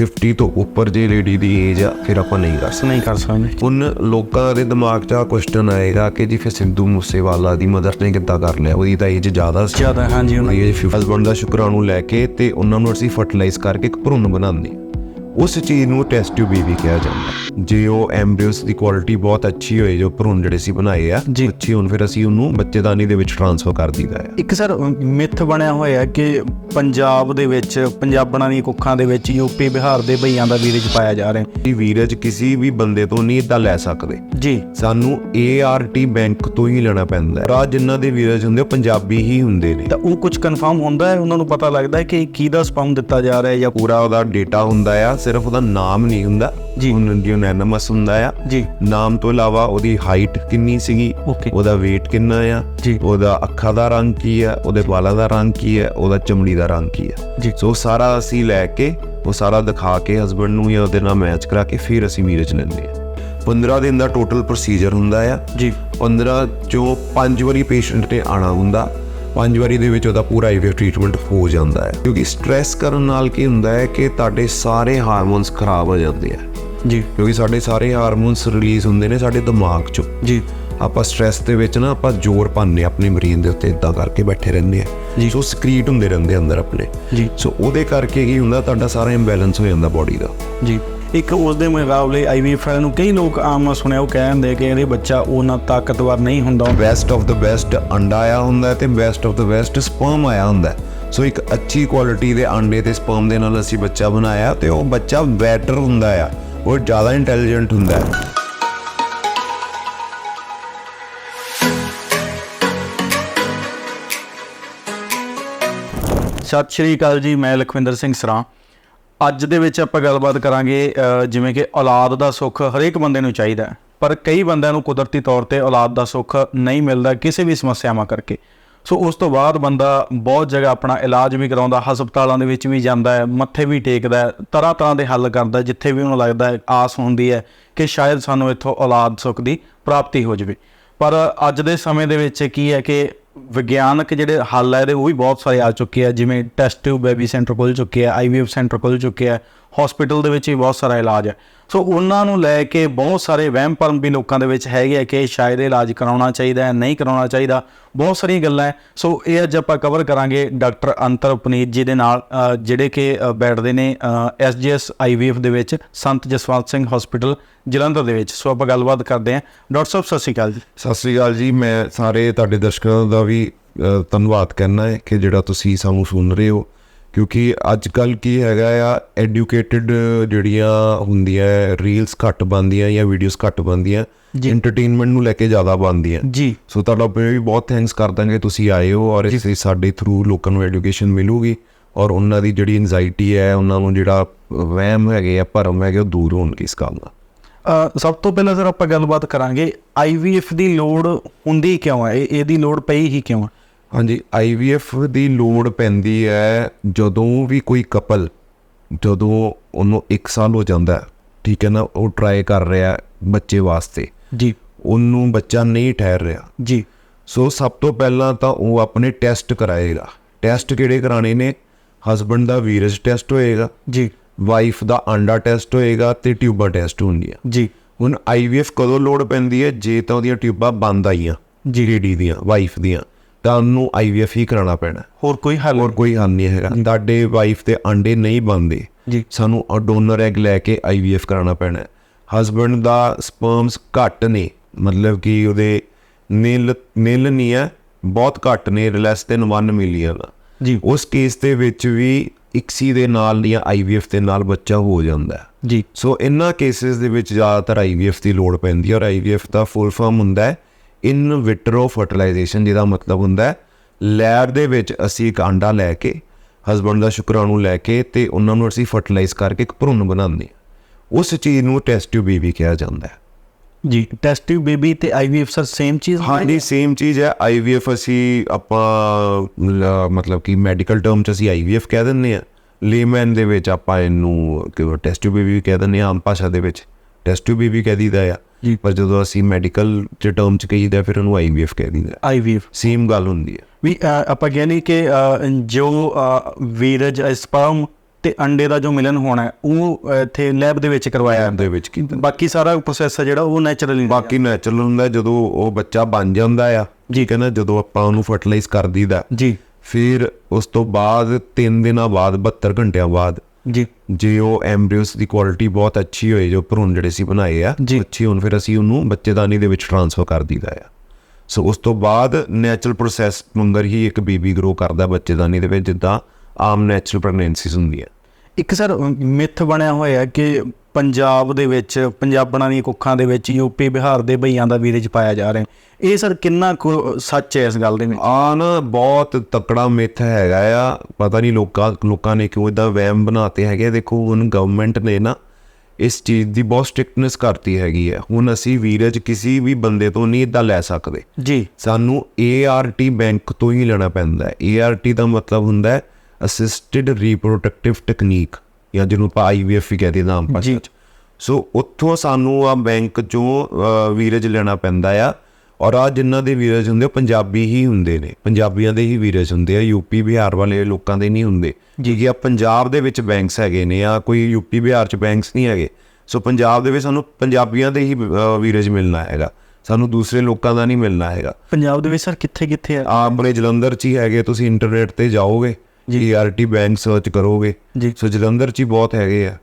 50 ਤੋਂ ਉੱਪਰ ਜੇ ਲੇਡੀ ਦੀ ਏਜ ਆ ਫਿਰ ਆਪਾਂ ਨਹੀਂ ਕਰ ਸਕਦੇ। ਨਹੀਂ ਕਰ ਸਕਦੇ। ਹੁਣ ਲੋਕਾਂ ਦੇ ਦਿਮਾਗ 'ਚ ਆ ਕੁਐਸਚਨ ਆਏਗਾ ਕਿ ਜੀ ਫਿਰ ਸਿੰਧੂ ਮੂਸੇਵਾਲਾ ਦੀ ਮਦਰ ਨੇ ਕਿੱਦਾਂ ਕਰ ਲਿਆ? ਉਹਦੀ ਤਾਂ ਏਜ ਜ਼ਿਆਦਾ ਸੀ। ਜ਼ਿਆਦਾ ਹਾਂਜੀ ਉਹਨਾਂ ਇਹ ਹਸਬੰਡ ਦਾ ਸ਼ੁਕਰਾਣੂ ਲੈ ਕੇ ਤੇ ਉਹਨਾਂ ਨੂੰ ਅਸੀਂ ਫਰਟੀਲਾਈਜ਼ ਕਰਕੇ ਇੱਕ ਭਰੂਣ ਬਣਾਉਂਦੇ। ਉਸ ਚੀਜ਼ ਨੂੰ ਟੈਸਟ ਟਿਊਬ ਵੀ ਕਿਹਾ ਜਾਂਦਾ ਜੇ ਉਹ ਐਮਬ੍ਰਿਓਸ ਦੀ ਕੁਆਲਿਟੀ ਬਹੁਤ ਅੱਛੀ ਹੋਏ ਜੋ ਭਰੂਣ ਜਿਹੜੇ ਸੀ ਬਣਾਏ ਆ। ਅੱਛੀ ਹੁਣ ਫਿਰ ਅਸੀਂ ਉਹਨੂੰ ਬੱਚੇਦਾਨੀ ਦੇ ਵਿੱਚ ਟ੍ਰਾਂਸਫਰ ਕਰ ਦਈਦਾ ਆ। ਇੱਕ ਸਰ ਮਿੱਥ ਬਣਿਆ ਹੋਇਆ ਕਿ ਪੰਜਾਬ ਦੇ ਵਿੱਚ ਪੰਜਾਬਣਾਂ ਦੀ ਕੁੱਖਾਂ ਦੇ ਵਿੱਚ ਯੂਪੀ ਬਿਹਾਰ ਦੇ ਭਈਆਂ ਦਾ ਵੀਰਜ ਪਾਇਆ ਜਾ ਰਿਹਾ ਇਹ ਵੀਰਜ ਕਿਸੇ ਵੀ ਬੰਦੇ ਤੋਂ ਨਹੀਂ ਇਦਾਂ ਲੈ ਸਕਦੇ। ਜੀ। ਸਾਨੂੰ ART ਬੈਂਕ ਤੋਂ ਹੀ ਲੈਣਾ ਪੈਂਦਾ ਹੈ। ਰਾਜ ਜਿਨ੍ਹਾਂ ਦੇ ਵੀਰਜ ਹੁੰਦੇ ਉਹ ਪੰਜਾਬੀ ਹੀ ਹੁੰਦੇ ਨੇ। ਤਾਂ ਉਹ ਕੁਝ ਕਨਫਰਮ ਹੁੰਦਾ ਹੈ? ਉਹਨਾਂ ਨੂੰ ਪਤਾ ਲੱਗਦਾ ਹੈ ਕਿ ਕਿਹਦਾ ਸਪਮ ਦਿੱਤਾ ਜਾ ਰਿਹਾ ਹੈ ਜਾਂ ਪੂਰਾ ਉਹਦਾ ਡੇਟਾ ਹੁੰਦਾ ਆ ਸਿਰਫ ਉਹਦਾ ਨਾਮ ਨਹੀਂ ਹੁੰਦਾ। ਜੀ। ਯੂਨੈਨਮਸ ਹੁੰਦਾ ਆ। ਜੀ। ਨਾਮ ਤੋਂ ਇਲਾਵਾ ਉਹਦੀ ਹਾਈਟ ਕਿੰਨੀ ਸੀਗੀ. ਉਹਦਾ weight ਕਿੰਨਾ ਆ। ਉਹਦਾ ਅੱਖਾਂ ਦਾ ਰੰਗ ਕੀ ਆ? ਉਹਦੇ ਵਾਲਾਂ ਦਾ ਰੰਗ ਕੀ ਆ? ਉਹਦਾ ਚਮੜੀ ਦਾ ਰੰਗ ਕੀ ਆ? ਜੀ। ਸੋ ਸਾਰਾ ਅਸੀਂ ਲੈ ਕੇ ਉਹ ਸਾਰਾ ਦਿਖਾ ਕੇ ਹਸਬੰਡ ਨੂੰ ਜਾਂ ਉਹਦੇ ਨਾਲ ਮੈਚ ਕਰਾ ਕੇ ਫਿਰ ਅਸੀਂ ਮੀਰਜ ਲੈਂਦੇ ਆ। 15 ਦਿਨ ਦਾ ਟੋਟਲ ਪ੍ਰੋਸੀਜਰ ਹੁੰਦਾ ਆ। ਜੀ। 15 ਚੋਂ 5 ਵਾਰੀ ਪੇਸ਼ੈਂਟ ਨੇ ਆਣਾ ਹੁੰਦਾ। ਪੰਜ ਵਾਰੀ ਦੇ ਵਿੱਚ ਉਹਦਾ ਪੂਰਾ ਆਈਵੀ ਟ੍ਰੀਟਮੈਂਟ ਹੋ ਜਾਂਦਾ ਹੈ। ਕਿਉਂਕਿ ਸਟ੍ਰੈਸ ਕਰਨ ਨਾਲ ਕੀ ਹੁੰਦਾ ਹੈ ਕਿ ਤੁਹਾਡੇ ਸਾਰੇ ਹਾਰਮੋਨਸ ਖਰਾਬ ਹੋ ਜਾਂਦੇ ਆ। ਜੀ। ਕਿਉਂਕਿ ਸਾਡੇ ਸਾਰੇ ਹਾਰਮੋਨਸ ਰਿਲੀਜ਼ ਹੁੰਦੇ ਨੇ ਸਾਡੇ ਦਿਮਾਗ 'ਚੋਂ। ਜੀ। ਆਪਾਂ ਸਟ੍ਰੈਸ ਦੇ ਵਿੱਚ ਨਾ ਆਪਾਂ ਜ਼ੋਰ ਪਾਉਂਦੇ ਆਪਣੀ ਮਰੀਜ਼ ਦੇ ਉੱਤੇ ਇਦਾਂ ਕਰਕੇ ਬੈਠੇ ਰਹਿੰਦੇ ਜੀ। ਆ ਸੋ ਸਕਰੀਟ ਹੁੰਦੇ ਰਹਿੰਦੇ ਅੰਦਰ ਆਪਣੇ। ਜੀ। ਸੋ ਉਹਦੇ ਕਰਕੇ ਕੀ ਹੁੰਦਾ ਤੁਹਾਡਾ ਸਾਰਾ ਇੰਬੈਲੈਂਸ ਹੋ ਜਾਂਦਾ ਬਾਡੀ ਦਾ। ਜੀ। ਇੱਕ ਉਸ ਦੇ ਮੁਕਾਬਲੇ ਆਈਵੀਐਫ ਨੂੰ ਕਈ ਲੋਕ ਆਮ ਸੁਣਿਆ ਉਹ ਕਹਿੰਦੇ ਕਿ ਇਹਦੇ ਬੱਚਾ ਉਹਨਾਂ ਤਾਕਤਵਰ ਨਹੀਂ ਹੁੰਦਾ। ਬੈਸਟ ਆਫ ਦਾ ਬੈਸਟ ਅੰਡਾ ਆਇਆ ਹੁੰਦਾ ਤੇ best of the best sperm ਆਇਆ ਹੁੰਦਾ। ਸੋ ਇੱਕ ਅੱਛੀ ਕੁਆਲਿਟੀ ਦੇ ਅੰਡੇ ਤੇ ਸਪਰਮ ਦੇ ਨਾਲ ਅਸੀਂ ਬੱਚਾ ਬਣਾਇਆ ਤੇ ਉਹ ਬੱਚਾ ਬੈਟਰ ਹੁੰਦਾ ਆ। ਉਹ ਜ਼ਿਆਦਾ ਇੰਟੈਲੀਜੈਂਟ ਹੁੰਦਾ ਹੈ ਸਤਿ ਸ਼੍ਰੀ ਅਕਾਲ ਜੀ ਮੈਂ ਲਖਵਿੰਦਰ ਸਿੰਘ ਸਰਾਂ। ਅੱਜ ਦੇ ਵਿੱਚ ਆਪਾਂ ਗੱਲਬਾਤ ਕਰਾਂਗੇ ਜਿਵੇਂ ਕਿ ਔਲਾਦ ਦਾ ਸੁੱਖ ਹਰੇਕ ਬੰਦੇ ਨੂੰ ਚਾਹੀਦਾ ਹੈ, ਪਰ ਕਈ ਬੰਦਿਆਂ ਨੂੰ ਕੁਦਰਤੀ ਤੌਰ ਤੇ ਔਲਾਦ ਦਾ ਸੁੱਖ ਨਹੀਂ ਮਿਲਦਾ ਕਿਸੇ ਵੀ ਸਮੱਸਿਆਵਾਂ ਕਰਕੇ। ਸੋ ਉਸ ਤੋਂ ਬਾਅਦ ਬੰਦਾ ਬਹੁਤ ਜਗ੍ਹਾ ਆਪਣਾ ਇਲਾਜ ਵੀ ਕਰਾਉਂਦਾ, ਹਸਪਤਾਲਾਂ ਦੇ ਵਿੱਚ ਵੀ ਜਾਂਦਾ ਹੈ, ਮੱਥੇ ਵੀ ਟੇਕਦਾ ਹੈ, ਤਰ੍ਹਾਂ ਤਰ੍ਹਾਂ ਦੇ ਹੱਲ ਕਰਦਾ ਜਿੱਥੇ ਵੀ ਉਹਨੂੰ ਲੱਗਦਾ ਹੈ, ਆਸ ਹੁੰਦੀ ਹੈ ਕਿ ਸ਼ਾਇਦ ਸਾਨੂੰ ਇੱਥੋਂ ਔਲਾਦ ਸੁੱਖ ਦੀ ਪ੍ਰਾਪਤੀ ਹੋ ਜਾਵੇ। ਪਰ ਅੱਜ ਦੇ ਸਮੇਂ ਦੇ ਵਿੱਚ ਕੀ ਹੈ ਕਿ ਵਿਗਿਆਨਕ ਜਿਹੜੇ ਹੱਲ ਹੈ ਇਹਦੇ, ਉਹ ਵੀ ਬਹੁਤ ਸਾਰੇ ਆ ਚੁੱਕੇ ਆ, ਜਿਵੇਂ ਟੈਸਟ ਟਿਊਬ ਬੇਬੀ ਸੈਂਟਰ ਖੁੱਲ ਚੁੱਕੇ ਆ ਆਈਵੀਐਫ ਸੈਂਟਰ ਖੁੱਲ ਚੁੱਕੇ ਆ ਹਸਪੀਟਲ ਦੇ ਵਿੱਚ ਹੀ ਬਹੁਤ ਸਾਰਾ ਇਲਾਜ ਹੈ। ਸੋ ਉਹਨਾਂ ਨੂੰ ਲੈ ਕੇ ਬਹੁਤ ਸਾਰੇ ਵਹਿਮ ਭਰਮ ਵੀ ਲੋਕਾਂ ਦੇ ਵਿੱਚ ਹੈਗੇ ਆ ਕਿ ਸ਼ਾਇਦ ਇਹ ਇਲਾਜ ਕਰਾਉਣਾ ਚਾਹੀਦਾ ਹੈ, ਨਹੀਂ ਕਰਾਉਣਾ ਚਾਹੀਦਾ। ਬਹੁਤ ਸਾਰੀਆਂ ਗੱਲਾਂ ਹੈ। ਸੋ ਇਹ ਅੱਜ ਆਪਾਂ ਕਵਰ ਕਰਾਂਗੇ ਡਾਕਟਰ ਅੰਤਰ ਉਪਨੀਤ ਜੀ ਦੇ ਨਾਲ ਜਿਹੜੇ ਕਿ ਬੈਠਦੇ ਨੇ ਐਸਜੀਐਸ ਆਈਵੀਐਫ ਦੇ ਵਿੱਚ, ਸੰਤ ਜਸਵੰਤ ਸਿੰਘ ਹਸਪੀਟਲ ਜਲੰਧਰ ਦੇ ਵਿੱਚ। ਸੋ ਆਪਾਂ ਗੱਲਬਾਤ ਕਰਦੇ ਹਾਂ। ਡਾਕਟਰ ਸਾਹਿਬ, ਸਤਿ ਸ਼੍ਰੀ ਅਕਾਲ ਜੀ। ਸਤਿ ਸ੍ਰੀ ਅਕਾਲ ਜੀ। ਮੈਂ ਸਾਰੇ ਤੁਹਾਡੇ ਦਰਸ਼ਕਾਂ ਦਾ ਵੀ ਧੰਨਵਾਦ ਕਰਨਾ ਹੈ ਕਿ ਜਿਹੜਾ ਤੁਸੀਂ ਸਾਨੂੰ ਸੁਣ ਰਹੇ ਹੋ। ਕਿਉਂਕਿ ਅੱਜ ਕੱਲ ਕੀ ਹੈਗਾ ਆ ਐਡੂਕੇਟਿਡ ਜਿਹੜੀਆਂ ਹੁੰਦੀਆਂ ਰੀਲਸ ਘੱਟ ਬਣਦੀਆਂ ਜਾਂ ਵੀਡੀਓਜ਼ ਘੱਟ ਬਣਦੀਆਂ ਜੀ। ਐਂਟਰਟੇਨਮੈਂਟ ਨੂੰ ਲੈ ਕੇ ਜ਼ਿਆਦਾ ਬਣਦੀਆਂ। ਜੀ। ਸੋ ਤੁਹਾਡਾ ਵੀ ਬਹੁਤ ਥੈਂਕਸ ਕਰਦਾ ਕਿ ਤੁਸੀਂ ਆਏ ਹੋ ਔਰ ਇਸ ਸਾਡੇ ਥਰੂ ਲੋਕਾਂ ਨੂੰ ਐਜੂਕੇਸ਼ਨ ਮਿਲੂਗੀ ਔਰ ਉਹਨਾਂ ਦੀ ਜਿਹੜੀ ਐਂਜ਼ਾਈਟੀ ਹੈ ਉਹਨਾਂ ਨੂੰ ਜਿਹੜਾ ਵਹਿਮ ਹੈਗੇ ਆ ਭਰਮ ਹੈਗੇ ਉਹ ਦੂਰ ਹੋਣਗੇ ਇਸ ਗੱਲ ਨਾਲ। ਸਭ ਤੋਂ ਪਹਿਲਾਂ ਸਰ ਆਪਾਂ ਗੱਲਬਾਤ ਕਰਾਂਗੇ ਆਈਵੀਐਫ ਦੀ ਲੋੜ ਹੁੰਦੀ ਕਿਉਂ ਹੈ? ਇਹ- ਇਹਦੀ ਲੋੜ ਪਈ ਹੀ ਕਿਉਂ ਹੈ? ਹਾਂਜੀ ਆਈਵੀਐਫ ਦੀ ਲੋੜ ਪੈਂਦੀ ਹੈ ਜਦੋਂ ਵੀ ਕੋਈ ਕਪਲ ਜਦੋਂ ਉਹਨੂੰ 1 ਸਾਲ ਹੋ ਜਾਂਦਾ ਹੈ, ਠੀਕ ਹੈ ਨਾ ਉਹ ਟਰਾਈ ਕਰ ਰਿਹਾ ਹੈ ਬੱਚੇ ਵਾਸਤੇ। ਜੀ। ਉਹਨੂੰ ਬੱਚਾ ਨਹੀਂ ਠਹਿਰ ਰਿਹਾ। ਜੀ। ਸੋ ਸਭ ਤੋਂ ਪਹਿਲਾਂ ਤਾਂ ਉਹ ਆਪਣੇ ਟੈਸਟ ਕਰਾਏਗਾ। ਟੈਸਟ ਕਿਹੜੇ ਕਰਾਣੇ ਨੇ? ਹਸਬੰਡ ਦਾ ਵੀਰਜ ਟੈਸਟ ਹੋਏਗਾ। ਜੀ। ਵਾਈਫ ਦਾ ਅੰਡਾ ਟੈਸਟ ਹੋਏਗਾ ਤੇ ਟਿਊਬਾਂ ਟੈਸਟ ਹੋਣਗੀਆਂ ਜੀ। ਹੁਣ ਆਈਵੀਐਫ ਕਦੋਂ ਲੋੜ ਪੈਂਦੀ ਹੈ? ਜੇ ਤਾਂ ਉਹਦੀਆਂ ਟਿਊਬਾਂ ਬੰਦ ਆਈਆਂ। ਜੀ। ਲੇਡੀ ਦੀਆਂ ਵਾਈਫ ਦੀਆਂ। ਤਾਂ ਉਹਨੂੰ ਆਈਵੀਐਫ ਹੀ ਕਰਾਉਣਾ ਪੈਣਾ। ਹੋਰ ਕੋਈ ਹੱਲ ਹੋਰ ਕੋਈ ਹੱਲ ਨਹੀਂ ਹੈਗਾ। ਤੁਹਾਡੇ ਵਾਈਫ ਦੇ ਅੰਡੇ ਨਹੀਂ ਬਣਦੇ। ਜੀ। ਸਾਨੂੰ ਡੋਨਰ ਐਗ ਲੈ ਕੇ ਆਈਵੀਐਫ ਕਰਾਉਣਾ ਪੈਣਾ। ਹਸਬੰਡ ਦਾ ਸਪਰਮਸ ਘੱਟ ਨੇ। ਮਤਲਬ ਕਿ ਉਹਦੇ ਨਿਲ ਨਿਲ ਨਹੀਂ ਹੈ ਬਹੁਤ ਘੱਟ ਨੇ ਲੈਸ ਦੈਨ 1 ਮਿਲੀਅਨ ਜੀ। ਉਸ ਕੇਸ ਦੇ ਵਿੱਚ ਵੀ ਇਕਸੀ ਦੇ ਨਾਲ ਜਾਂ ਆਈਵੀਐਫ ਦੇ ਨਾਲ ਬੱਚਾ ਹੋ ਜਾਂਦਾ ਜੀ। ਸੋ ਇਨ੍ਹਾਂ ਕੇਸਿਸ ਦੇ ਵਿੱਚ ਜ਼ਿਆਦਾਤਰ ਆਈਵੀਐਫ ਦੀ ਲੋੜ ਪੈਂਦੀ ਹੈ ਔਰ ਆਈਵੀਐਫ ਦਾ ਫੁੱਲ ਫਾਰਮ ਹੁੰਦਾ ਹੈ। ਇਨ ਵਿਟਰੋ ਫਰਟੀਲਾਈਜੇਸ਼ਨ ਜਿਹਦਾ ਮਤਲਬ ਹੁੰਦਾ ਹੈ ਲੈਬ ਦੇ ਵਿੱਚ ਅਸੀਂ ਇੱਕ ਅੰਡਾ ਲੈ ਕੇ ਹਸਬੰਡ ਦਾ ਸ਼ੁਕਰਾਣੂ ਲੈ ਕੇ ਤੇ ਉਹਨਾਂ ਨੂੰ ਅਸੀਂ ਫਰਟੀਲਾਈਜ਼ ਕਰਕੇ ਇੱਕ ਭਰੂਣ ਬਣਾਉਂਦੇ ਹਾਂ। ਉਸ ਚੀਜ਼ ਨੂੰ ਟੈਸਟ ਟਿਊਬ ਬੇਬੀ ਕਿਹਾ ਜਾਂਦਾ ਹੈ। ਜੀ ਟੈਸਟ ਟਿਊਬ ਬੇਬੀ ਤੇ ਆਈਵੀਐਫ ਸਰ ਸੇਮ ਚੀਜ਼ ਹਾਂਜੀ ਸੇਮ ਚੀਜ਼ ਹੈ। ਆਈਵੀਐਫ ਅਸੀਂ ਆਪਾਂ ਮਤਲਬ ਕਿ ਮੈਡੀਕਲ ਟਰਮ ਚ ਅਸੀਂ ਆਈਵੀਐਫ ਕਹਿ ਦਿੰਦੇ ਆ ਲੇਮੈਨ ਦੇ ਵਿੱਚ ਆਪਾਂ ਇਹਨੂੰ ਟੈਸਟ ਟਿਊਬ ਬੇਬੀ ਕਹਿ ਦਿੰਦੇ ਆ ਆਮ ਭਾਸ਼ਾ ਦੇ ਵਿੱਚ। ਟੈਸਟ ਟਿਊਬ ਬੇਬੀ ਕਹਿ ਦਈਦਾ ਆ। ਜੀ। ਪਰ ਜਦੋਂ ਅਸੀਂ ਮੈਡੀਕਲ ਚ ਟਰਮ ਚ ਕਹੀਦਾ ਫਿਰ ਉਹਨੂੰ ਆਈਵੀਐਫ ਕਹਿ ਦਈਦਾ ਆਈਵੀਐਫ ਸੇਮ ਗੱਲ ਹੁੰਦੀ ਹੈ। ਵੀ ਆਪਾਂ ਕਹਿੰਦੇ ਕਿ ਜੋ ਵੀਰਜ ਸਪਰਮ ਤੇ ਅੰਡੇ ਦਾ ਜੋ ਮਿਲਨ ਹੋਣਾ ਹੈ, ਉਹ ਇੱਥੇ ਲੈਬ ਦੇ ਵਿੱਚ ਕਰਵਾਇਆ ਦੇ ਵਿੱਚ ਕੀਤਾ। ਬਾਕੀ ਸਾਰਾ ਪ੍ਰੋਸੈਸ ਜਿਹੜਾ ਉਹ ਨੈਚੁਰਲੀ ਬਾਕੀ ਨੈਚੁਰਲ ਹੁੰਦਾ ਜਦੋਂ ਉਹ ਬੱਚਾ ਬਣ ਜਾਂਦਾ ਆ ਠੀਕ ਹੈ ਨਾ ਜਦੋਂ ਆਪਾਂ ਉਹਨੂੰ ਫਰਟੀਲਾਈਜ਼ ਕਰ ਦਈਦਾ। ਜੀ। ਫਿਰ ਉਸ ਤੋਂ ਬਾਅਦ 3 ਦਿਨਾਂ ਬਾਅਦ 72 ਘੰਟਿਆਂ ਬਾਅਦ ਜੀ। ਜੇ ਉਹ ਐਮਬ੍ਰਿਓਸ ਦੀ ਕੁਆਲਿਟੀ ਬਹੁਤ ਅੱਛੀ ਹੋਏ ਜੋ ਭਰੂਣ ਜਿਹੜੇ ਸੀ ਬਣਾਏ ਆ। ਅੱਛੀ ਹੋਣ ਫਿਰ ਅਸੀਂ ਉਹਨੂੰ ਬੱਚੇਦਾਨੀ ਦੇ ਵਿੱਚ ਟ੍ਰਾਂਸਫਰ ਕਰ ਦਈਦਾ ਆ। ਸੋ ਉਸ ਤੋਂ ਬਾਅਦ ਨੈਚੁਰਲ ਪ੍ਰੋਸੈਸ ਮੰਗਰ ਹੀ ਇੱਕ ਬੇਬੀ ਗਰੋ ਕਰਦਾ ਬੱਚੇਦਾਨੀ ਦੇ ਵਿੱਚ ਜਿੱਦਾਂ ਆਮ ਨੈਚੁਰਲ ਪ੍ਰੈਗਨੈਂਸੀਜ਼ ਹੁੰਦੀਆਂ। ਇੱਕ ਸਰ ਮਿੱਥ ਬਣਿਆ ਹੋਇਆ ਕਿ ਪੰਜਾਬ ਦੇ ਵਿੱਚ ਪੰਜਾਬਣਾਂ ਦੀਆਂ ਕੁੱਖਾਂ ਦੇ ਵਿੱਚ ਯੂਪੀ ਬਿਹਾਰ ਦੇ ਭਈਆਂ ਦਾ ਵੀਰਜ ਪਾਇਆ ਜਾ ਰਿਹਾ। ਇਹ ਸਰ ਕਿੰਨਾ ਕੁ ਸੱਚ ਹੈ ਇਸ ਗੱਲ ਦੇ ਵਿੱਚ? ਆ ਨਾ ਬਹੁਤ ਤਕੜਾ ਮਿੱਥ ਹੈਗਾ ਆ। ਪਤਾ ਨਹੀਂ ਲੋਕਾਂ ਲੋਕਾਂ ਨੇ ਕਿਉਂ ਇਦਾਂ ਵਹਿਮ ਬਣਾਤੇ ਹੈਗੇ ਦੇਖੋ ਹੁਣ ਗਵਰਨਮੈਂਟ ਨੇ ਨਾ ਇਸ ਚੀਜ਼ ਦੀ ਬਹੁਤ ਸਟ੍ਰਿਕਟਨੈਸ ਕਰਤੀ ਹੈਗੀ ਹੈ ਹੁਣ ਅਸੀਂ ਵੀਰਜ ਕਿਸੇ ਵੀ ਬੰਦੇ ਤੋਂ ਨਹੀਂ ਇਦਾਂ ਲੈ ਸਕਦੇ। ਜੀ। ਸਾਨੂੰ ART ਬੈਂਕ ਤੋਂ ਹੀ ਲੈਣਾ ਪੈਂਦਾ। ਹੈ ART ਦਾ ਮਤਲਬ ਹੁੰਦਾ ਹੈ ਅਸਿਸਟਿਡ ਰੀਪਰੋਡਕਟਿਵ ਟੈਕਨੀਕ ਜਾਂ ਜਿਹਨੂੰ ਆਪਾਂ IVF ਵੀ ਕਹਦੇ ਨਾਮ 'ਚ। ਸੋ ਉੱਥੋਂ ਸਾਨੂੰ ਆ ਬੈਂਕ ਚੋਂ ਵੀਰਜ ਲੈਣਾ ਪੈਂਦਾ ਆ। ਔਰ ਆ ਜਿਨ੍ਹਾਂ ਦੇ ਵੀਰਜ ਹੁੰਦੇ ਉਹ ਪੰਜਾਬੀ ਹੀ ਹੁੰਦੇ ਨੇ। ਪੰਜਾਬੀਆਂ ਦੇ ਹੀ ਵੀਰਜ ਹੁੰਦੇ ਆ ਯੂਪੀ ਬਿਹਾਰ ਵਾਲੇ ਲੋਕਾਂ ਦੇ ਨਹੀਂ ਹੁੰਦੇ। ਜੀ। ਆ ਪੰਜਾਬ ਦੇ ਵਿੱਚ ਬੈਂਕਸ ਹੈਗੇ ਨੇ ਆ ਕੋਈ ਯੂਪੀ ਬਿਹਾਰ ਚ ਬੈਂਕਸ ਨਹੀਂ ਹੈਗੇ। ਸੋ ਪੰਜਾਬ ਦੇ ਵਿੱਚ ਸਾਨੂੰ ਪੰਜਾਬੀਆਂ ਦੇ ਹੀ ਵੀਰਜ ਮਿਲਣਾ ਹੈਗਾ। ਸਾਨੂੰ ਦੂਸਰੇ ਲੋਕਾਂ ਦਾ ਨਹੀਂ ਮਿਲਣਾ ਹੈਗਾ। ਪੰਜਾਬ ਦੇ ਵਿੱਚ ਸਰ ਕਿੱਥੇ ਕਿੱਥੇ ਆ ਆਪਣੇ ਜਲੰਧਰ ਚ ਹੀ ਹੈਗੇ ਤੁਸੀਂ ਇੰਟਰਨੈਟ ਤੇ ਜਾਓਗੇ। ਜੀ। ਆਰਟੀ ਬੈਂਕ ਸਰਚ ਕਰੋਗੇ। ਜੀ। ਸੋ ਜਲੰਧਰ ਚ ਹੀ ਬਹੁਤ ਹੈਗੇ ਆ।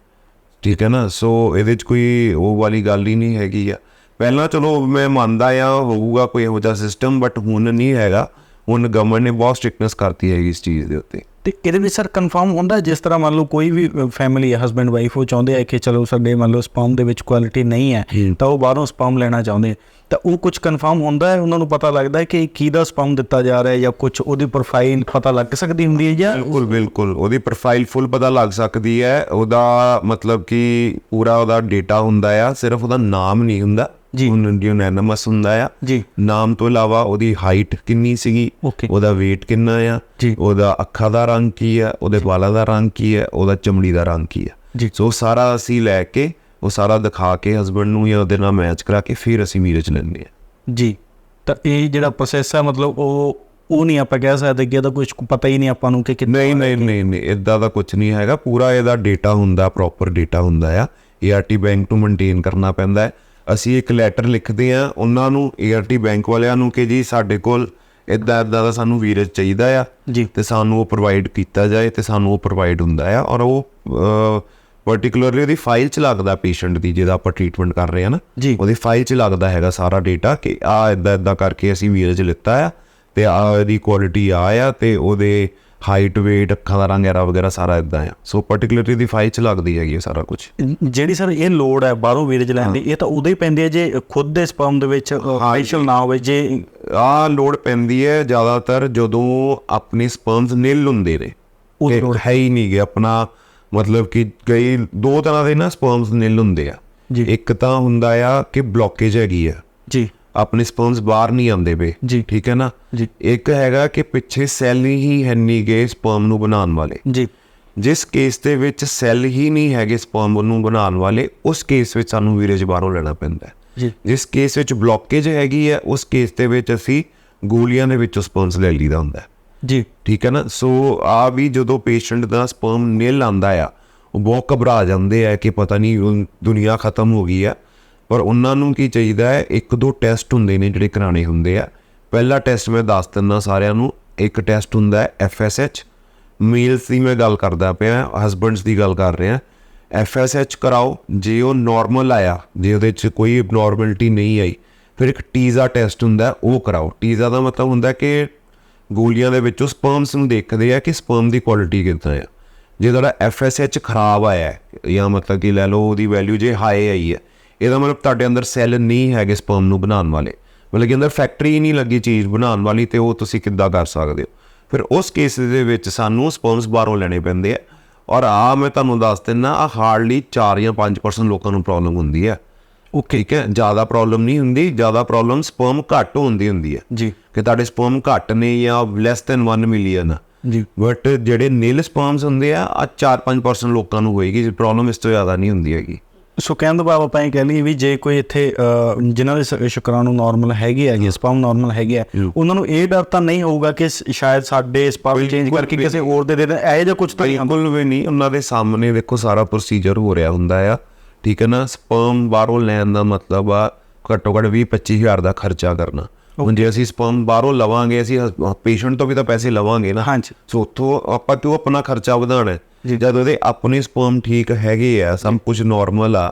ਠੀਕ ਹੈ ਨਾ? ਸੋ ਇਹਦੇ ਚ ਕੋਈ ਉਹ ਵਾਲੀ ਗੱਲ ਹੀ ਨਹੀਂ ਹੈਗੀ ਆ। ਪਹਿਲਾਂ ਚਲੋ ਮੈਂ ਮੰਨਦਾ ਆ ਹੋਊਗਾ ਕੋਈ ਇਹੋ ਜਿਹਾ ਸਿਸਟਮ ਬਟ ਹੁਣ ਨਹੀਂ ਹੈਗਾ। ਹੁਣ ਗਵਰਨਮੈਂਟ ਨੇ ਬਹੁਤ ਸਟ੍ਰਿਕਟਨੈਸ ਕਰਤੀ ਹੈਗੀ ਇਸ ਚੀਜ਼ ਦੇ ਉੱਤੇ। ਤੇ ਇਹਦੇ ਵਿੱਚ ਸਰ ਕਨਫਰਮ ਹੁੰਦਾ? ਜਿਸ ਤਰ੍ਹਾਂ ਮੰਨ ਲਓ ਕੋਈ ਵੀ ਫੈਮਿਲੀ ਹੈ ਹਸਬੰਡ ਵਾਈਫ ਉਹ ਚਾਹੁੰਦੇ ਆ ਕਿ ਚਲੋ ਸਾਡੇ ਮੰਨ ਲਓ ਸਪਰਮ ਦੇ ਵਿੱਚ ਕੁਆਲਿਟੀ ਨਹੀਂ ਹੈ ਤਾਂ ਉਹ ਬਾਹਰੋਂ ਸਪਰਮ ਲੈਣਾ ਚਾਹੁੰਦੇ। ਤਾਂ ਉਹ ਕੁਝ ਕਨਫਰਮ ਹੁੰਦਾ ਹੈ? ਉਹਨਾਂ ਨੂੰ ਪਤਾ ਲੱਗਦਾ ਹੈ ਕਿ ਕਿਹਦਾ ਸਪਰਮ ਦਿੱਤਾ ਜਾ ਰਿਹਾ ਹੈ ਜਾਂ ਕੁਝ ਉਹਦੀ ਪ੍ਰੋਫਾਈਲ ਪਤਾ ਲੱਗ ਸਕਦੀ ਹੁੰਦੀ ਹੈ ਜਾਂ? ਬਿਲਕੁਲ ਬਿਲਕੁਲ। ਉਹਦੀ ਪ੍ਰੋਫਾਈਲ ਫੁੱਲ ਪਤਾ ਲੱਗ ਸਕਦੀ ਹੈ। ਉਹਦਾ ਮਤਲਬ ਕਿ ਪੂਰਾ ਉਹਦਾ ਡੇਟਾ ਹੁੰਦਾ ਆ ਸਿਰਫ ਉਹਦਾ ਨਾਮ ਨਹੀਂ ਹੁੰਦਾ। ਜੀ। ਹੁਣ ਯੂਨੈਨਮਸ ਹੁੰਦਾ ਆ। ਜੀ। ਨਾਮ ਤੋਂ ਇਲਾਵਾ ਉਹਦੀ ਹਾਈਟ ਕਿੰਨੀ ਸੀਗੀ. ਉਹਦਾ weight ਕਿੰਨਾ ਆ। ਉਹਦਾ ਅੱਖਾਂ ਦਾ ਰੰਗ ਕੀ ਆ ਉਹਦੇ ਵਾਲਾਂ ਦਾ ਰੰਗ ਕੀ ਹੈ ਉਹਦਾ ਚਮੜੀ ਦਾ ਰੰਗ ਕੀ ਆ। ਜੀ। ਸੋ ਸਾਰਾ ਅਸੀਂ ਲੈ ਕੇ ਉਹ ਸਾਰਾ ਦਿਖਾ ਕੇ ਹਸਬੰਡ ਨੂੰ ਜਾਂ ਉਹਦੇ ਨਾਲ ਮੈਚ ਕਰਾ ਕੇ ਫਿਰ ਅਸੀਂ ਮੀਰਜ ਲੈਂਦੇ ਆ। ਜੀ। ਤਾਂ ਇਹ ਜਿਹੜਾ ਪ੍ਰੋਸੈਸ ਹੈ ਮਤਲਬ ਉਹ ਉਹ ਨਹੀਂ ਆਪਾਂ ਕਹਿ ਸਕਦੇ ਕਿ ਇਹਦਾ ਕੁਝ ਪਤਾ ਹੀ ਨਹੀਂ ਆਪਾਂ ਨੂੰ ਕਿ ਕਿੰਨਾ ਨਹੀਂ ਨਹੀਂ ਨਹੀਂ ਨਹੀਂ ਇਦਾਂ ਦਾ ਕੁਝ ਨਹੀਂ ਹੈਗਾ। ਪੂਰਾ ਇਹਦਾ ਡੇਟਾ ਹੁੰਦਾ ਪ੍ਰੋਪਰ ਡੇਟਾ ਹੁੰਦਾ ਆ। ART ਬੈਂਕ ਨੂੰ ਮੇਨਟੇਨ ਕਰਨਾ ਪੈਂਦਾ ਹੈ। ਅਸੀਂ ਇੱਕ ਲੈਟਰ ਲਿਖਦੇ ਆ ਉਹਨਾਂ ਨੂੰ ART ਬੈਂਕ ਵਾਲਿਆਂ ਨੂੰ ਕਿ ਜੀ ਸਾਡੇ ਕੋਲ ਇਦਾਂ ਇਦਾਂ ਦਾ ਸਾਨੂੰ ਵੀਰਜ ਚਾਹੀਦਾ ਆ ਜੀ ਤੇ ਸਾਨੂੰ ਉਹ ਪ੍ਰੋਵਾਈਡ ਕੀਤਾ ਜਾਏ ਤੇ ਸਾਨੂੰ ਉਹ ਪ੍ਰੋਵਾਈਡ ਹੁੰਦਾ ਆ ਔਰ ਉਹ ਪਾਰਟਿਕੂਲਰਲੀ ਉਹਦੀ ਫਾਈਲ ਚ ਲੱਗਦਾ ਪੇਸ਼ੈਂਟ ਦੀ ਜਿਹਦਾ ਆਪਾਂ ਟ੍ਰੀਟਮੈਂਟ ਕਰ ਰਹੇ ਆ ਨਾ ਜੀ। ਉਹਦੀ ਫਾਈਲ ਚ ਲੱਗਦਾ ਹੈਗਾ ਸਾਰਾ ਡੇਟਾ ਕਿ ਆ ਇਦਾਂ ਇਦਾਂ ਕਰਕੇ ਅਸੀਂ ਵੀਰਜ ਲਿੱਤਾ ਆ ਤੇ ਆ ਇਹਦੀ ਕੁਆਲਿਟੀ ਆ ਆ ਤੇ ਉਹਦੇ ਹਾਈਟ weight ਅੱਖਾਂ ਦਾ ਰੰਗ ਐਰਾ ਵਗੈਰਾ ਸਾਰਾ ਇਦਾਂ ਆ। ਸੋ ਪਾਰਟਿਕੂਲਰਲੀ ਦੀ ਫਾਈਲ ਚ ਲੱਗਦੀ ਹੈਗੀ ਸਾਰਾ ਕੁਝ ਜਿਹੜੀ ਸਰ ਇਹ ਲੋਡ ਹੈ ਬਾਹਰੋਂ ਵੀਰਜ ਲੈਣ ਦੀ ਇਹ ਤਾਂ ਉਦੋਂ ਹੀ ਪੈਂਦੀ ਹੈ ਜੇ ਖੁਦ ਦੇ ਸਪਰਮ ਦੇ ਵਿੱਚ ਫਾਈਸ਼ਲ ਨਾ ਹੋਵੇ ਜੇ ਆ ਲੋਡ ਪੈਂਦੀ ਹੈ ਜ਼ਿਆਦਾਤਰ ਜਦੋਂ ਆਪਣੇ ਸਪਰਮਸ ਨਿਲ ਹੁੰਦੇ ਨੇ। ਉਹ ਹੈ ਹੀ ਨਹੀਂ ਗੇ ਆਪਣਾ ਮਤਲਬ ਕਿ ਕਈ ਦੋ ਤਰ੍ਹਾਂ ਦੇ ਨਾ ਸਪਰਮਸ ਨਿਲ ਹੁੰਦੇ ਆ। ਇੱਕ ਤਾਂ ਹੁੰਦਾ ਆ ਕਿ ਬਲੌਕੇਜ ਹੈਗੀ ਆ। ਜੀ। ਆਪਣੇ ਸਪਰਮਸ ਬਾਹਰ ਨਹੀਂ ਆਉਂਦੇ ਵੇ ਜੀ। ਠੀਕ ਹੈ ਨਾ? ਜੀ। ਇੱਕ ਹੈਗਾ ਕਿ ਪਿੱਛੇ ਸੈੱਲ ਹੀ ਹੈ ਨਹੀਂ ਗੇ ਸਪਰਮ ਨੂੰ ਬਣਾਉਣ ਵਾਲੇ। ਜੀ। ਜਿਸ ਕੇਸ ਦੇ ਵਿੱਚ ਸੈੱਲ ਹੀ ਨਹੀਂ ਹੈਗੇ ਸਪਰਮ ਨੂੰ ਬਣਾਉਣ ਵਾਲੇ ਉਸ ਕੇਸ ਵਿੱਚ ਸਾਨੂੰ ਵੀਰਜ ਬਾਹਰੋਂ ਲੈਣਾ ਪੈਂਦਾ ਹੈ। ਜੀ। ਜਿਸ ਕੇਸ ਵਿੱਚ ਬਲੌਕੇਜ ਹੈਗੀ ਹੈ ਉਸ ਕੇਸ ਦੇ ਵਿੱਚ ਅਸੀਂ ਗੋਲੀਆਂ ਦੇ ਵਿੱਚੋਂ ਸਪਰਮਸ ਲੈ ਲਈਦਾ ਹੁੰਦਾ ਹੈ। ਜੀ। ਠੀਕ ਹੈ ਨਾ? ਸੋ ਆ ਵੀ ਜਦੋਂ ਪੇਸ਼ੈਂਟ ਦਾ ਸਪਰਮ ਨਿਲ ਆਂਦਾ ਆ ਉਹ ਬਹੁਤ ਘਬਰਾ ਜਾਂਦੇ ਆ ਕਿ ਪਤਾ ਨਹੀਂ ਦੁਨੀਆ ਖਤਮ ਹੋ ਗਈ ਆ। ਪਰ ਉਹਨਾਂ ਨੂੰ ਕੀ ਚਾਹੀਦਾ ਹੈ? ਇੱਕ ਦੋ ਟੈਸਟ ਹੁੰਦੇ ਨੇ ਜਿਹੜੇ ਕਰਾਣੇ ਹੁੰਦੇ ਆ। ਪਹਿਲਾ ਟੈਸਟ ਮੈਂ ਦੱਸ ਦਿੰਦਾ ਸਾਰਿਆਂ ਨੂੰ, ਇੱਕ ਟੈਸਟ ਹੁੰਦਾ ਹੈ FSH ਮੇਲਸ ਦੀ ਮੈਂ ਗੱਲ ਕਰਦਾ ਪਿਆ, ਹਸਬੈਂਡਸ ਦੀ ਗੱਲ ਕਰ ਰਿਹਾ। FSH ਕਰਾਓ, ਜੇ ਉਹ ਨਾਰਮਲ ਆਇਆ, ਜੇ ਉਹਦੇ 'ਚ ਕੋਈ ਐਬਨੋਰਮੈਲਿਟੀ ਨਹੀਂ ਆਈ, ਫਿਰ ਇੱਕ ਟੀਜ਼ਾ ਟੈਸਟ ਹੁੰਦਾ, ਉਹ ਕਰਾਓ। ਟੀਜ਼ਾ ਦਾ ਮਤਲਬ ਹੁੰਦਾ ਕਿ ਗੋਲੀਆਂ ਦੇ ਵਿੱਚੋਂ ਸਪਰਮਸ ਨੂੰ ਦੇਖਦੇ ਆ ਕਿ ਸਪਰਮ ਦੀ ਕੁਆਲਿਟੀ ਕਿੰਨਾ ਆ। ਜੇ ਤੁਹਾਡਾ FSH ਖਰਾਬ ਆਇਆ ਜਾਂ ਮਤਲਬ ਕਿ ਲੈ ਲਓ ਉਹਦੀ ਵੈਲਿਊ ਜੇ ਹਾਈ ਆਈ ਹੈ ਇਹਦਾ ਮਤਲਬ ਤੁਹਾਡੇ ਅੰਦਰ ਸੈੱਲ ਨਹੀਂ ਹੈਗੇ ਸਪਰਮ ਨੂੰ ਬਣਾਉਣ ਵਾਲੇ। ਮਤਲਬ ਕਿ ਅੰਦਰ ਫੈਕਟਰੀ ਨਹੀਂ ਲੱਗੀ ਚੀਜ਼ ਬਣਾਉਣ ਵਾਲੀ ਤੇ ਉਹ ਤੁਸੀਂ ਕਿੱਦਾਂ ਕਰ ਸਕਦੇ ਹੋ। ਫਿਰ ਉਸ ਕੇਸ ਦੇ ਵਿੱਚ ਸਾਨੂੰ ਸਪਰਮਸ ਬਾਹਰੋਂ ਲੈਣੇ ਪੈਂਦੇ ਆ। ਔਰ ਆ ਮੈਂ ਤੁਹਾਨੂੰ ਦੱਸ ਦਿੰਦਾ ਆ ਹਾਰਡਲੀ 4 ਜਾਂ 5% ਲੋਕਾਂ ਨੂੰ ਪ੍ਰੋਬਲਮ ਹੁੰਦੀ ਹੈ ਓਕੇ ਠੀਕ ਹੈ? ਜ਼ਿਆਦਾ ਪ੍ਰੋਬਲਮ ਨਹੀਂ ਹੁੰਦੀ ਜ਼ਿਆਦਾ ਪ੍ਰੋਬਲਮ ਸਪਰਮ ਘੱਟ ਹੁੰਦੀ ਹੁੰਦੀ ਹੈ ਜੀ। ਕਿ ਤੁਹਾਡੇ ਸਪਰਮ ਘੱਟ ਨੇ ਜਾਂ ਲੈਸ ਦੈਨ 1 ਮਿਲੀਅਨ ਜੀ। ਬਟ ਜਿਹੜੇ ਨੀਲ ਸਪਰਮਸ ਹੁੰਦੇ ਆ ਆ 4-5% ਲੋਕਾਂ ਨੂੰ ਹੋਏਗੀ ਪ੍ਰੋਬਲਮ ਇਸ ਤੋਂ ਜ਼ਿਆਦਾ ਨਹੀਂ ਹੁੰਦੀ ਹੈਗੀ। ਸੋ ਕਹਿਣ ਭਾਵ ਆਪਾਂ ਇਹ ਕਹਿ ਲਈਏ ਵੀ ਜੇ ਕੋਈ ਇੱਥੇ ਜਿਨ੍ਹਾਂ ਦੇ ਸ਼ੁਕਰਾਣੂ ਨਾਰਮਲ ਹੈਗੇ ਹੈਗੇ ਸਪਰਮ ਨਾਰਮਲ ਹੈਗੇ ਆ ਉਹਨਾਂ ਨੂੰ ਇਹ ਡਰ ਤਾਂ ਨਹੀਂ ਹੋਊਗਾ ਕਿ ਸ਼ਾਇਦ ਸਾਡੇ ਸਪਰਮ ਚੇਂਜ ਕਰਕੇ ਕਿਸੇ ਹੋਰ ਦੇ ਦੇ ਇਹ ਜਿਹਾ ਕੁਝ ਤਾਂ ਬਿਲਕੁਲ ਵੀ ਨਹੀਂ। ਉਹਨਾਂ ਦੇ ਸਾਹਮਣੇ ਵੇਖੋ ਸਾਰਾ ਪ੍ਰੋਸੀਜਰ ਹੋ ਰਿਹਾ ਹੁੰਦਾ ਆ। ਠੀਕ ਹੈ ਨਾ? ਸਪਰਮ ਬਾਹਰੋਂ ਲੈਣ ਦਾ ਮਤਲਬ ਆ ਘੱਟੋ ਘੱਟ 20 25000 ਦਾ ਖਰਚਾ ਕਰਨਾ। ਹੁਣ ਜੇ ਅਸੀਂ ਸਪਰਮ ਬਾਹਰੋਂ ਲਵਾਂਗੇ ਅਸੀਂ ਪੇਸ਼ੈਂਟ ਤੋਂ ਵੀ ਤਾਂ ਪੈਸੇ ਲਵਾਂਗੇ ਨਾ। ਹਾਂਜੀ। ਸੋ ਉੱਥੋਂ ਆਪਾਂ ਕਿਉਂ ਆਪਣਾ ਖਰਚਾ ਵਧਾਉਣਾ ਹੈ? ਜਦ ਉਹਦੇ ਆਪਣੇ ਸਪਰਮ ਠੀਕ ਹੈਗੇ ਆ ਸਭ ਕੁਝ ਨਾਰਮਲ ਆ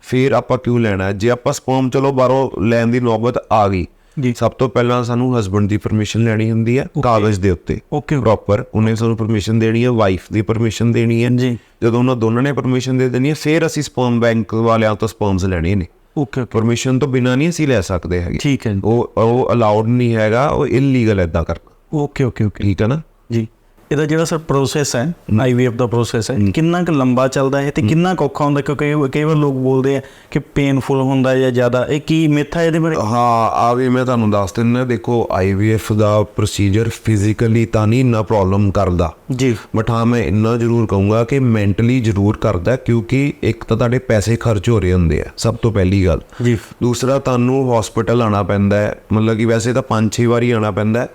ਫਿਰ ਆਪਾਂ ਕਿਉਂ ਲੈਣਾ? ਜੇ ਆਪਾਂ ਸਪਰਮ ਚਲੋ ਬਾਹਰੋਂ ਲੈਣ ਦੀ ਨੌਬਤ ਆ ਗਈ ਜੀ। ਸਭ ਤੋਂ ਪਹਿਲਾਂ ਸਾਨੂੰ ਹਸਬੰਡ ਦੀ ਪਰਮਿਸ਼ਨ ਲੈਣੀ ਹੁੰਦੀ ਹੈ ਕਾਗਜ਼ ਦੇ ਉੱਤੇ। ਓਕੇ ਪ੍ਰੋਪਰ ਉਹਨੇ ਸਾਨੂੰ ਪਰਮਿਸ਼ਨ ਦੇਣੀ ਹੈ ਵਾਈਫ ਦੀ ਪਰਮਿਸ਼ਨ ਦੇਣੀ ਹੈ ਜੀ। ਜਦੋਂ ਉਹਨਾਂ ਦੋਨਾਂ ਨੇ ਪਰਮਿਸ਼ਨ ਦੇ ਦੇਣੀ ਹੈ ਫਿਰ ਅਸੀਂ ਸਪਰਮ ਬੈਂਕ ਵਾਲਿਆਂ ਤੋਂ ਸਪਰਮਸ ਲੈਣੇ ਨੇ। ਓਕੇ ਪਰਮਿਸ਼ਨ ਤੋਂ ਬਿਨਾਂ ਨਹੀਂ ਅਸੀਂ ਲੈ ਸਕਦੇ ਹੈਗੇ। ਠੀਕ ਹੈ ਉਹ ਉਹ ਅਲਾਉਡ ਨਹੀਂ ਹੈਗਾ ਉਹ ਇਲੀਗਲ ਐਦਾਂ ਕਰਨਾ। ਓਕੇ ਓਕੇ ਓਕੇ ਠੀਕ ਹੈ ਨਾ? ਜੀ। ਇਹਦਾ ਜਿਹੜਾ ਸਰ ਪ੍ਰੋਸੈਸ ਹੈ ਆਈਵੀਐਫ ਦਾ ਪ੍ਰੋਸੈਸ ਹੈ ਕਿੰਨਾ ਕੁ ਲੰਬਾ ਚੱਲਦਾ ਹੈ ਤੇ ਕਿੰਨਾ ਕੁ ਔਖਾ ਹੁੰਦਾ ਕਿਉਂਕਿ ਕਈ- ਵਾਰ ਲੋਕ ਬੋਲਦੇ ਆ ਕਿ ਪੇਨਫੁਲ ਹੁੰਦਾ ਹੈ ਜਾਂ ਜ਼ਿਆਦਾ। ਇਹ ਕੀ ਮਿੱਥ ਹੈ ਇਹਦੇ ਬਾਰੇ? ਹਾਂ ਆ ਵੀ ਮੈਂ ਤੁਹਾਨੂੰ ਦੱਸ ਦਿੰਦਾ ਦੇਖੋ ਆਈਵੀਐਫ ਦਾ ਪ੍ਰੋਸੀਜਰ ਫਿਜ਼ੀਕਲੀ ਤਾਂ ਨਹੀਂ ਇੰਨਾ ਪ੍ਰੋਬਲਮ ਕਰਦਾ। ਜੀ। ਬਟ ਹਾਂ ਮੈਂ ਇੰਨਾ ਜ਼ਰੂਰ ਕਹੂੰਗਾ ਕਿ ਮੈਂਟਲੀ ਜ਼ਰੂਰ ਕਰਦਾ ਕਿਉਂਕਿ ਇੱਕ ਤਾਂ ਤੁਹਾਡੇ ਪੈਸੇ ਖਰਚ ਹੋ ਰਹੇ ਹੁੰਦੇ ਆ ਸਭ ਤੋਂ ਪਹਿਲੀ ਗੱਲ। ਜੀ। ਦੂਸਰਾ ਤੁਹਾਨੂੰ ਹਸਪੀਟਲ ਆਣਾ ਪੈਂਦਾ ਹੈ। ਮਤਲਬ ਕਿ ਵੈਸੇ ਤਾਂ 5-6 ਵਾਰੀ ਆਣਾ ਪੈਂਦਾ ਹੈ।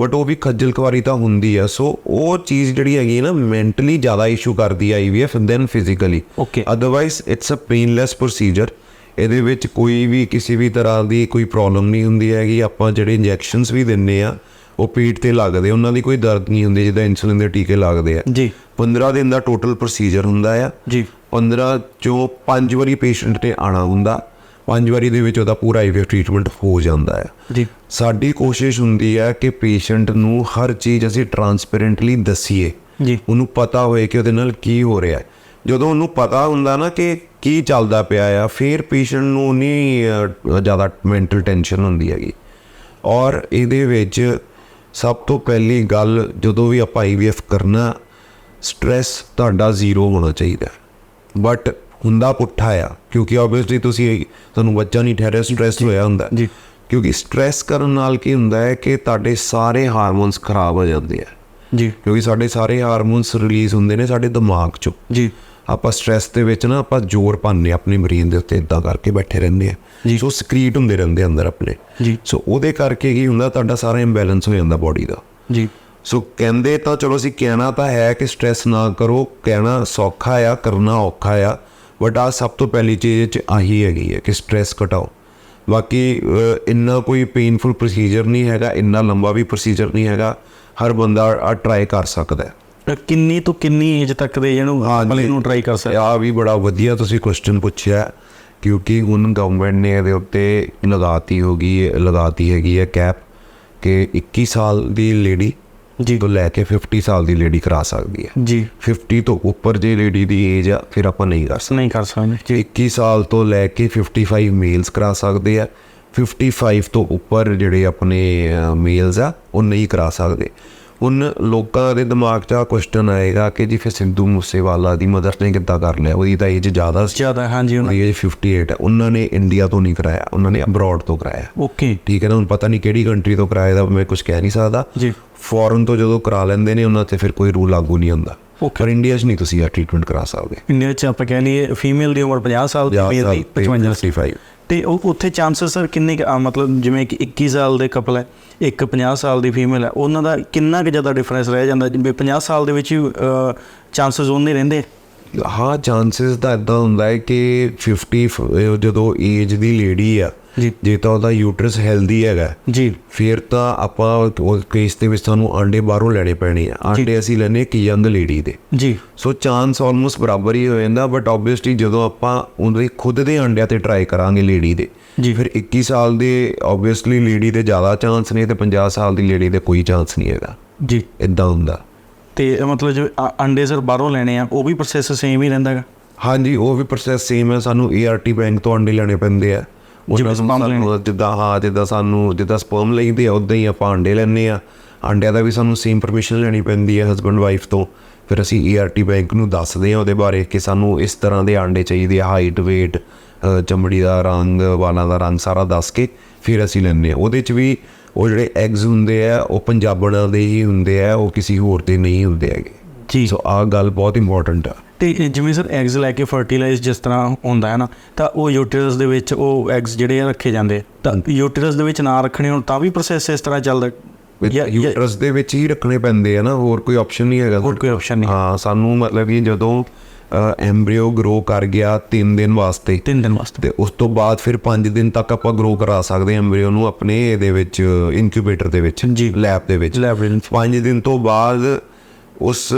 ਬਟ ਉਹ ਵੀ ਖੱਜਲ ਖਵਾਰੀ ਤਾਂ ਹੁੰਦੀ ਹੈ ਸੋ ਉਹ ਚੀਜ਼ ਜਿਹੜੀ ਹੈਗੀ ਨਾ ਮੈਂਟਲੀ ਜ਼ਿਆਦਾ ਇਸ਼ੂ ਕਰਦੀ ਹੈ IVF then physically okay otherwise it's uh painless procedure ਇਹਦੇ ਵਿੱਚ ਕੋਈ ਵੀ ਕਿਸੇ ਵੀ ਤਰ੍ਹਾਂ ਦੀ ਕੋਈ ਪ੍ਰੋਬਲਮ ਨਹੀਂ ਹੁੰਦੀ ਹੈਗੀ। ਆਪਾਂ ਜਿਹੜੇ ਇੰਜੈਕਸ਼ਨਸ ਵੀ ਦਿੰਨੇ ਆ ਉਹ ਪੀਠ ਤੇ ਲੱਗਦੇ ਉਹਨਾਂ ਦੀ ਕੋਈ ਦਰਦ ਨਹੀਂ ਹੁੰਦੀ ਜਿੱਦਾਂ ਇਨਸੂਲਿਨ ਦੇ ਟੀਕੇ ਲੱਗਦੇ ਆ। ਜੀ। 15 ਦਿਨ ਦਾ ਟੋਟਲ ਪ੍ਰੋਸੀਜਰ ਹੁੰਦਾ ਆ। ਜੀ। 15 ਚੋਂ 5 ਵਾਰੀ ਪੇਸ਼ੈਂਟ ਨੇ ਆਣਾ ਹੁੰਦਾ। 5 ਵਾਰੀ ਦੇ ਵਿੱਚ ਉਹਦਾ ਪੂਰਾ ਆਈਵੀਐਫ ਟ੍ਰੀਟਮੈਂਟ ਹੋ ਜਾਂਦਾ ਹੈ। ਜੀ। ਸਾਡੀ ਕੋਸ਼ਿਸ਼ ਹੁੰਦੀ ਹੈ ਕਿ ਪੇਸ਼ੈਂਟ ਨੂੰ ਹਰ ਚੀਜ਼ ਅਸੀਂ ਟਰਾਂਸਪੇਰੈਂਟਲੀ ਦੱਸੀਏ। ਜੀ। ਉਹਨੂੰ ਪਤਾ ਹੋਏ ਕਿ ਉਹਦੇ ਨਾਲ ਕੀ ਹੋ ਰਿਹਾ ਹੈ। ਜਦੋਂ ਉਹਨੂੰ ਪਤਾ ਹੁੰਦਾ ਨਾ ਕਿ ਕੀ ਚੱਲਦਾ ਪਿਆ ਆ ਫਿਰ ਪੇਸ਼ੈਂਟ ਨੂੰ ਨਹੀਂ ਜ਼ਿਆਦਾ ਮੈਂਟਲ ਟੈਨਸ਼ਨ ਹੁੰਦੀ ਹੈਗੀ। ਔਰ ਇਹਦੇ ਵਿੱਚ ਸਭ ਤੋਂ ਪਹਿਲੀ ਗੱਲ ਜਦੋਂ ਵੀ ਆਪਾਂ ਆਈਵੀਐਫ ਕਰਨਾ ਸਟ੍ਰੈਸ ਤੁਹਾਡਾ ਜ਼ੀਰੋ ਹੋਣਾ ਚਾਹੀਦਾ। ਬਟ ਹੁੰਦਾ ਪੁੱਠਾ ਆ ਕਿਉਂਕਿ ਆਬਵੀਅਸਲੀ ਤੁਸੀਂ ਤੁਹਾਨੂੰ ਬੱਚਾ ਨਹੀਂ ਠਹਿਰਿਆ ਸਟ੍ਰੈਸ ਹੋਇਆ ਹੁੰਦਾ। ਜੀ। ਕਿਉਂਕਿ ਸਟ੍ਰੈਸ ਕਰਨ ਨਾਲ ਕੀ ਹੁੰਦਾ ਹੈ ਕਿ ਤੁਹਾਡੇ ਸਾਰੇ ਹਾਰਮੋਨਸ ਖਰਾਬ ਹੋ ਜਾਂਦੇ ਆ। ਜੀ। ਕਿਉਂਕਿ ਸਾਡੇ ਸਾਰੇ ਹਾਰਮੋਨਸ ਰਿਲੀਜ਼ ਹੁੰਦੇ ਨੇ ਸਾਡੇ ਦਿਮਾਗ 'ਚੋਂ। ਜੀ। ਆਪਾਂ ਸਟ੍ਰੈਸ ਦੇ ਵਿੱਚ ਨਾ ਆਪਾਂ ਜ਼ੋਰ ਪਾਉਂਦੇ ਆਪਣੀ ਬ੍ਰੇਨ ਦੇ ਉੱਤੇ ਇਦਾਂ ਕਰਕੇ ਬੈਠੇ ਰਹਿੰਦੇ ਜੀ। ਆ ਸੋ ਸਕਰੀਟ ਹੁੰਦੇ ਰਹਿੰਦੇ ਅੰਦਰ ਆਪਣੇ। ਜੀ। ਸੋ ਉਹਦੇ ਕਰਕੇ ਕੀ ਹੁੰਦਾ ਤੁਹਾਡਾ ਸਾਰਾ ਇੰਬੈਲੈਂਸ ਹੋ ਜਾਂਦਾ ਬਾਡੀ ਦਾ। ਜੀ। ਸੋ ਕਹਿੰਦੇ ਤਾਂ ਚਲੋ ਅਸੀਂ ਕਹਿਣਾ ਤਾਂ ਹੈ ਕਿ ਸਟ੍ਰੈਸ ਨਾ ਕਰੋ ਕਹਿਣਾ ਸੌਖਾ ਆ ਕਰਨਾ ਔਖਾ ਆ। ਬਟ ਆ ਸਭ ਤੋਂ ਪਹਿਲੀ ਚੀਜ਼ ਚ ਆਹੀ ਹੈਗੀ ਹੈ ਕਿ ਸਟ੍ਰੈਸ ਘਟਾਓ। ਬਾਕੀ ਇੰਨਾ ਕੋਈ ਪੇਨਫੁਲ ਪ੍ਰੋਸੀਜਰ ਨਹੀਂ ਹੈਗਾ ਇੰਨਾ ਲੰਬਾ ਵੀ ਪ੍ਰੋਸੀਜਰ ਨਹੀਂ ਹੈਗਾ ਹਰ ਬੰਦਾ ਆ ਟਰਾਈ ਕਰ ਸਕਦਾ ਹੈ। ਕਿੰਨੀ ਤੋਂ ਕਿੰਨੀ ਏਜ ਤੱਕ ਦੇ ਜਿਹਨੂੰ ਵਾਲੇ ਨੂੰ ਟਰਾਈ ਕਰ ਸਕਦਾ? ਆ ਵੀ ਬੜਾ ਵਧੀਆ ਤੁਸੀਂ ਕੁਐਸਚਨ ਪੁੱਛਿਆ ਕਿਉਂਕਿ ਹੁਣ ਗਵਰਨਮੈਂਟ ਨੇ ਇਹਦੇ ਉੱਤੇ ਲਗਾਤੀ ਹੋਗੀ ਲਗਾਤੀ ਹੈਗੀ ਹੈ ਕੈਪ ਕਿ 21 ਸਾਲ ਦੀ ਲੇਡੀ ਜੀ। ਤੋਂ ਲੈ ਕੇ 50 ਸਾਲ ਦੀ ਲੇਡੀ ਕਰਾ ਸਕਦੀ ਹੈ। ਜੀ। 50 ਤੋਂ ਉੱਪਰ ਜੇ ਲੇਡੀ ਦੀ ਏਜ ਆ ਫਿਰ ਆਪਾਂ ਨਹੀਂ ਕਰ ਸਕਦੇ। ਨਹੀਂ ਕਰ ਸਕਦੇ ਜੀ। 21 ਸਾਲ ਤੋਂ ਲੈ ਕੇ 55 ਮੇਲਸ ਕਰਾ ਸਕਦੇ ਆ। 55 ਤੋਂ ਉੱਪਰ ਜਿਹੜੇ ਆਪਣੇ ਮੇਲਸ ਆ ਉਹ ਨਹੀਂ ਕਰਾ ਸਕਦੇ। ਹੁਣ ਲੋਕਾਂ ਦੇ ਦਿਮਾਗ 'ਚ ਆ ਕੁਐਸਚਨ ਆਏਗਾ ਕਿ ਜੀ ਫਿਰ ਸਿੰਧੂ ਮੂਸੇਵਾਲਾ ਦੀ ਮਦਰ ਨੇ ਕਿੱਦਾਂ ਕਰ ਲਿਆ? ਉਹਦੀ ਤਾਂ ਏਜ ਜ਼ਿਆਦਾ ਸੀ। ਜ਼ਿਆਦਾ ਹਾਂਜੀ ਉਹਨਾਂ ਏਜ 58 ਹੈ। ਉਹਨਾਂ ਨੇ ਇੰਡੀਆ ਤੋਂ ਨਹੀਂ ਕਰਾਇਆ। ਉਹਨਾਂ ਨੇ ਅਬਰੋਡ ਤੋਂ ਕਰਾਇਆ। ਓਕੇ ਠੀਕ ਹੈ ਨਾ? ਹੁਣ ਪਤਾ ਨਹੀਂ ਕਿਹੜੀ ਕੰਟਰੀ ਤੋਂ ਕਰਾਇਆ ਦਾ ਮੈਂ ਕੁਝ ਕਹਿ ਨਹੀਂ ਸਕਦਾ। ਜੀ। ਫੋਰਨ ਤੋਂ ਜਦੋਂ ਕਰਾ ਲੈਂਦੇ ਨੇ ਉਹਨਾਂ ਤੇ ਫਿਰ ਕੋਈ ਰੂਲ ਲਾਗੂ ਨਹੀਂ ਹੁੰਦਾ. ਪਰ ਇੰਡੀਆ 'ਚ ਨਹੀਂ ਤੁਸੀਂ ਇਹ ਟ੍ਰੀਟਮੈਂਟ ਕਰਾ ਸਕਦੇ। ਇੰਡੀਆ ਚ ਆਪਾਂ ਕਹਿ ਲਈਏ ਫੀਮੇਲ ਦੀ ਉਮਰ 50 ਸਾਲ ਦੀ ਮੇਲ ਦੀ 55 ਸਾਲ। 55 ਤੇ ਉਹ ਉੱਥੇ ਚਾਂਸਸ ਸਰ ਕਿੰਨੇ ਕੁ ਮਤਲਬ ਜਿਵੇਂ ਕਿ 21 ਸਾਲ ਦੇ ਕਪਲ ਹੈ, ਇੱਕ 50 ਸਾਲ ਦੀ ਫੀਮੇਲ ਹੈ, ਉਹਨਾਂ ਦਾ ਕਿੰਨਾ ਕੁ ਜ਼ਿਆਦਾ ਡਿਫਰੈਂਸ ਰਹਿ ਜਾਂਦਾ ਜਿਵੇਂ 50 ਸਾਲ ਦੇ ਵਿੱਚ ਹੀ ਚਾਂਸਸ ਉਹਨੇ ਰਹਿੰਦੇ ਹਾਂ ਚਾਂਸਸ ਤਾਂ ਇਦਾਂ ਹੁੰਦਾ ਹੈ ਕਿ 50 ਫ- ਜਦੋਂ ਏਜ ਦੀ ਲੇਡੀ ਆ ਜੀ। ਜੇ ਤਾਂ ਉਹਦਾ ਯੂਟਰਸ ਹੈਲਦੀ ਹੈਗਾ ਜੀ। ਫਿਰ ਤਾਂ ਆਪਾਂ ਉਹ ਕੇਸ ਦੇ ਵਿੱਚ ਸਾਨੂੰ ਆਂਡੇ ਬਾਹਰੋਂ ਲੈਣੇ ਪੈਣੇ ਆ। ਆਂਡੇ ਅਸੀਂ ਲੈਣੇ ਇੱਕ ਯੰਗ ਲੇਡੀ ਦੇ। ਜੀ। ਸੋ ਚਾਂਸ ਆਲਮੋਸਟ ਬਰਾਬਰ ਹੀ ਹੋ ਜਾਂਦਾ ਬਟ ਆਬਵੀਅਸਲੀ ਜਦੋਂ ਆਪਾਂ ਉਹਦੇ ਖੁਦ ਦੇ ਅੰਡਿਆਂ ਤੇ ਟਰਾਈ ਕਰਾਂਗੇ ਲੇਡੀ ਦੇ ਜੀ। ਫਿਰ 21 ਸਾਲ ਦੇ ਆਬਵੀਅਸਲੀ ਲੇਡੀ ਦੇ ਜ਼ਿਆਦਾ ਚਾਂਸ ਨੇ ਤੇ 50 ਸਾਲ ਦੀ ਲੇਡੀ ਦੇ ਕੋਈ ਚਾਂਸ ਨਹੀਂ ਹੈਗਾ। ਜੀ। ਇਦਾਂ ਹੁੰਦਾ। ਤੇ ਮਤਲਬ ਜੋ ਅੰਡੇ ਸਰ ਬਾਹਰੋਂ ਲੈਣੇ ਆ ਉਹ ਵੀ ਪ੍ਰੋਸੈਸ ਸੇਮ ਹੀ ਰਹਿੰਦਾ ਹੈਗਾ? ਹਾਂਜੀ ਉਹ ਵੀ ਪ੍ਰੋਸੈਸ ਸੇਮ ਹੈ। ਸਾਨੂੰ ਏਆਰਟੀ ਬੈਂਕ ਤੋਂ ਅੰਡੇ ਲੈਣੇ ਪੈਂਦੇ ਆ। ਜਿਵੇਂ ਸਾਨੂੰ ਜਿੱਦਾਂ ਹਾਂ ਜਿੱਦਾਂ ਸਾਨੂੰ ਜਿੱਦਾਂ ਸਪਰਮ ਲਈਦੇ ਆ ਉਦਾਂ ਹੀ ਆਪਾਂ ਅੰਡੇ ਲੈਣੇ ਆ। ਅੰਡਿਆਂ ਦਾ ਵੀ ਸਾਨੂੰ ਸੇਮ ਪਰਮਿਸ਼ਨ ਲੈਣੀ ਪੈਂਦੀ ਹੈ ਹਸਬੰਡ ਵਾਈਫ ਤੋਂ। ਫਿਰ ਅਸੀਂ ਏਆਰਟੀ ਬੈਂਕ ਨੂੰ ਦੱਸਦੇ ਆ ਉਹਦੇ ਬਾਰੇ ਕਿ ਸਾਨੂੰ ਇਸ ਤਰ੍ਹਾਂ ਦੇ ਅੰਡੇ ਚਾਹੀਦੇ ਆ ਹਾਈਟ weight ਚਮੜੀ ਦਾ ਰੰਗ ਵਾਲਾਂ ਦਾ ਰੰਗ ਸਾਰਾ ਦੱਸ ਕੇ ਫਿਰ ਅਸੀਂ ਲੈਂਦੇ ਆ ਉਹਦੇ ਚ ਵੀ ਉਹ ਜਿਹੜੇ ਐਗਸ ਹੁੰਦੇ ਆ ਉਹ ਪੰਜਾਬਣਾਂ ਦੇ ਹੀ ਹੁੰਦੇ ਆ ਉਹ ਕਿਸੇ ਹੋਰ ਦੇ ਨਹੀਂ ਹੁੰਦੇ ਹੈਗੇ। ਜੀ। ਸੋ ਆਹ ਗੱਲ ਬਹੁਤ ਇੰਪੋਰਟੈਂਟ ਆ। ਤੇ ਜਿਵੇਂ ਸਰ ਐਗਸ ਲੈ ਕੇ ਫਰਟੀਲਾਈਜ਼ ਜਿਸ ਤਰ੍ਹਾਂ ਹੁੰਦਾ ਹੈ ਨਾ ਤਾਂ ਉਹ ਯੂਟਰਸ ਦੇ ਵਿੱਚ ਉਹ ਐਗਸ ਜਿਹੜੇ ਆ ਰੱਖੇ ਜਾਂਦੇ ਤਾਂ ਯੂਟਰਸ ਦੇ ਵਿੱਚ ਨਾ ਰੱਖਣੇ ਹੋਣ ਤਾਂ ਵੀ ਪ੍ਰੋਸੈਸ ਇਸ ਤਰ੍ਹਾਂ ਚੱਲਦਾ। ਯੂਟਰਸ ਦੇ ਵਿੱਚ ਹੀ ਰੱਖਣੇ ਪੈਂਦੇ ਆ ਨਾ ਹੋਰ ਕੋਈ ਆਪਸ਼ਨ ਨਹੀਂ ਹੈਗਾ। ਹੋਰ ਕੋਈ ਆਪਸ਼ਨ ਨਹੀਂ। ਹਾਂ ਸਾਨੂੰ ਮਤਲਬ ਕਿ ਜਦੋਂ ਐਮਬ੍ਰੀਓ ਗਰੋ ਕਰ ਗਿਆ 3 ਦਿਨ ਵਾਸਤੇ ਤਿੰਨ ਦਿਨ ਵਾਸਤੇ। ਤੇ ਉਸ ਤੋਂ ਬਾਅਦ ਫਿਰ 5 ਦਿਨ ਤੱਕ ਆਪਾਂ ਗਰੋ ਕਰਾ ਸਕਦੇ ਹਾਂ ਐਮਬ੍ਰੀਓ ਨੂੰ ਆਪਣੇ ਇਹਦੇ ਵਿੱਚ ਇਨਕਿਊਬੇਟਰ ਦੇ ਵਿੱਚ ਜੀ। ਲੈਬ ਦੇ ਵਿੱਚ। Laboratory 5 ਦਿਨ ਤੋਂ ਬਾਅਦ ਉਸ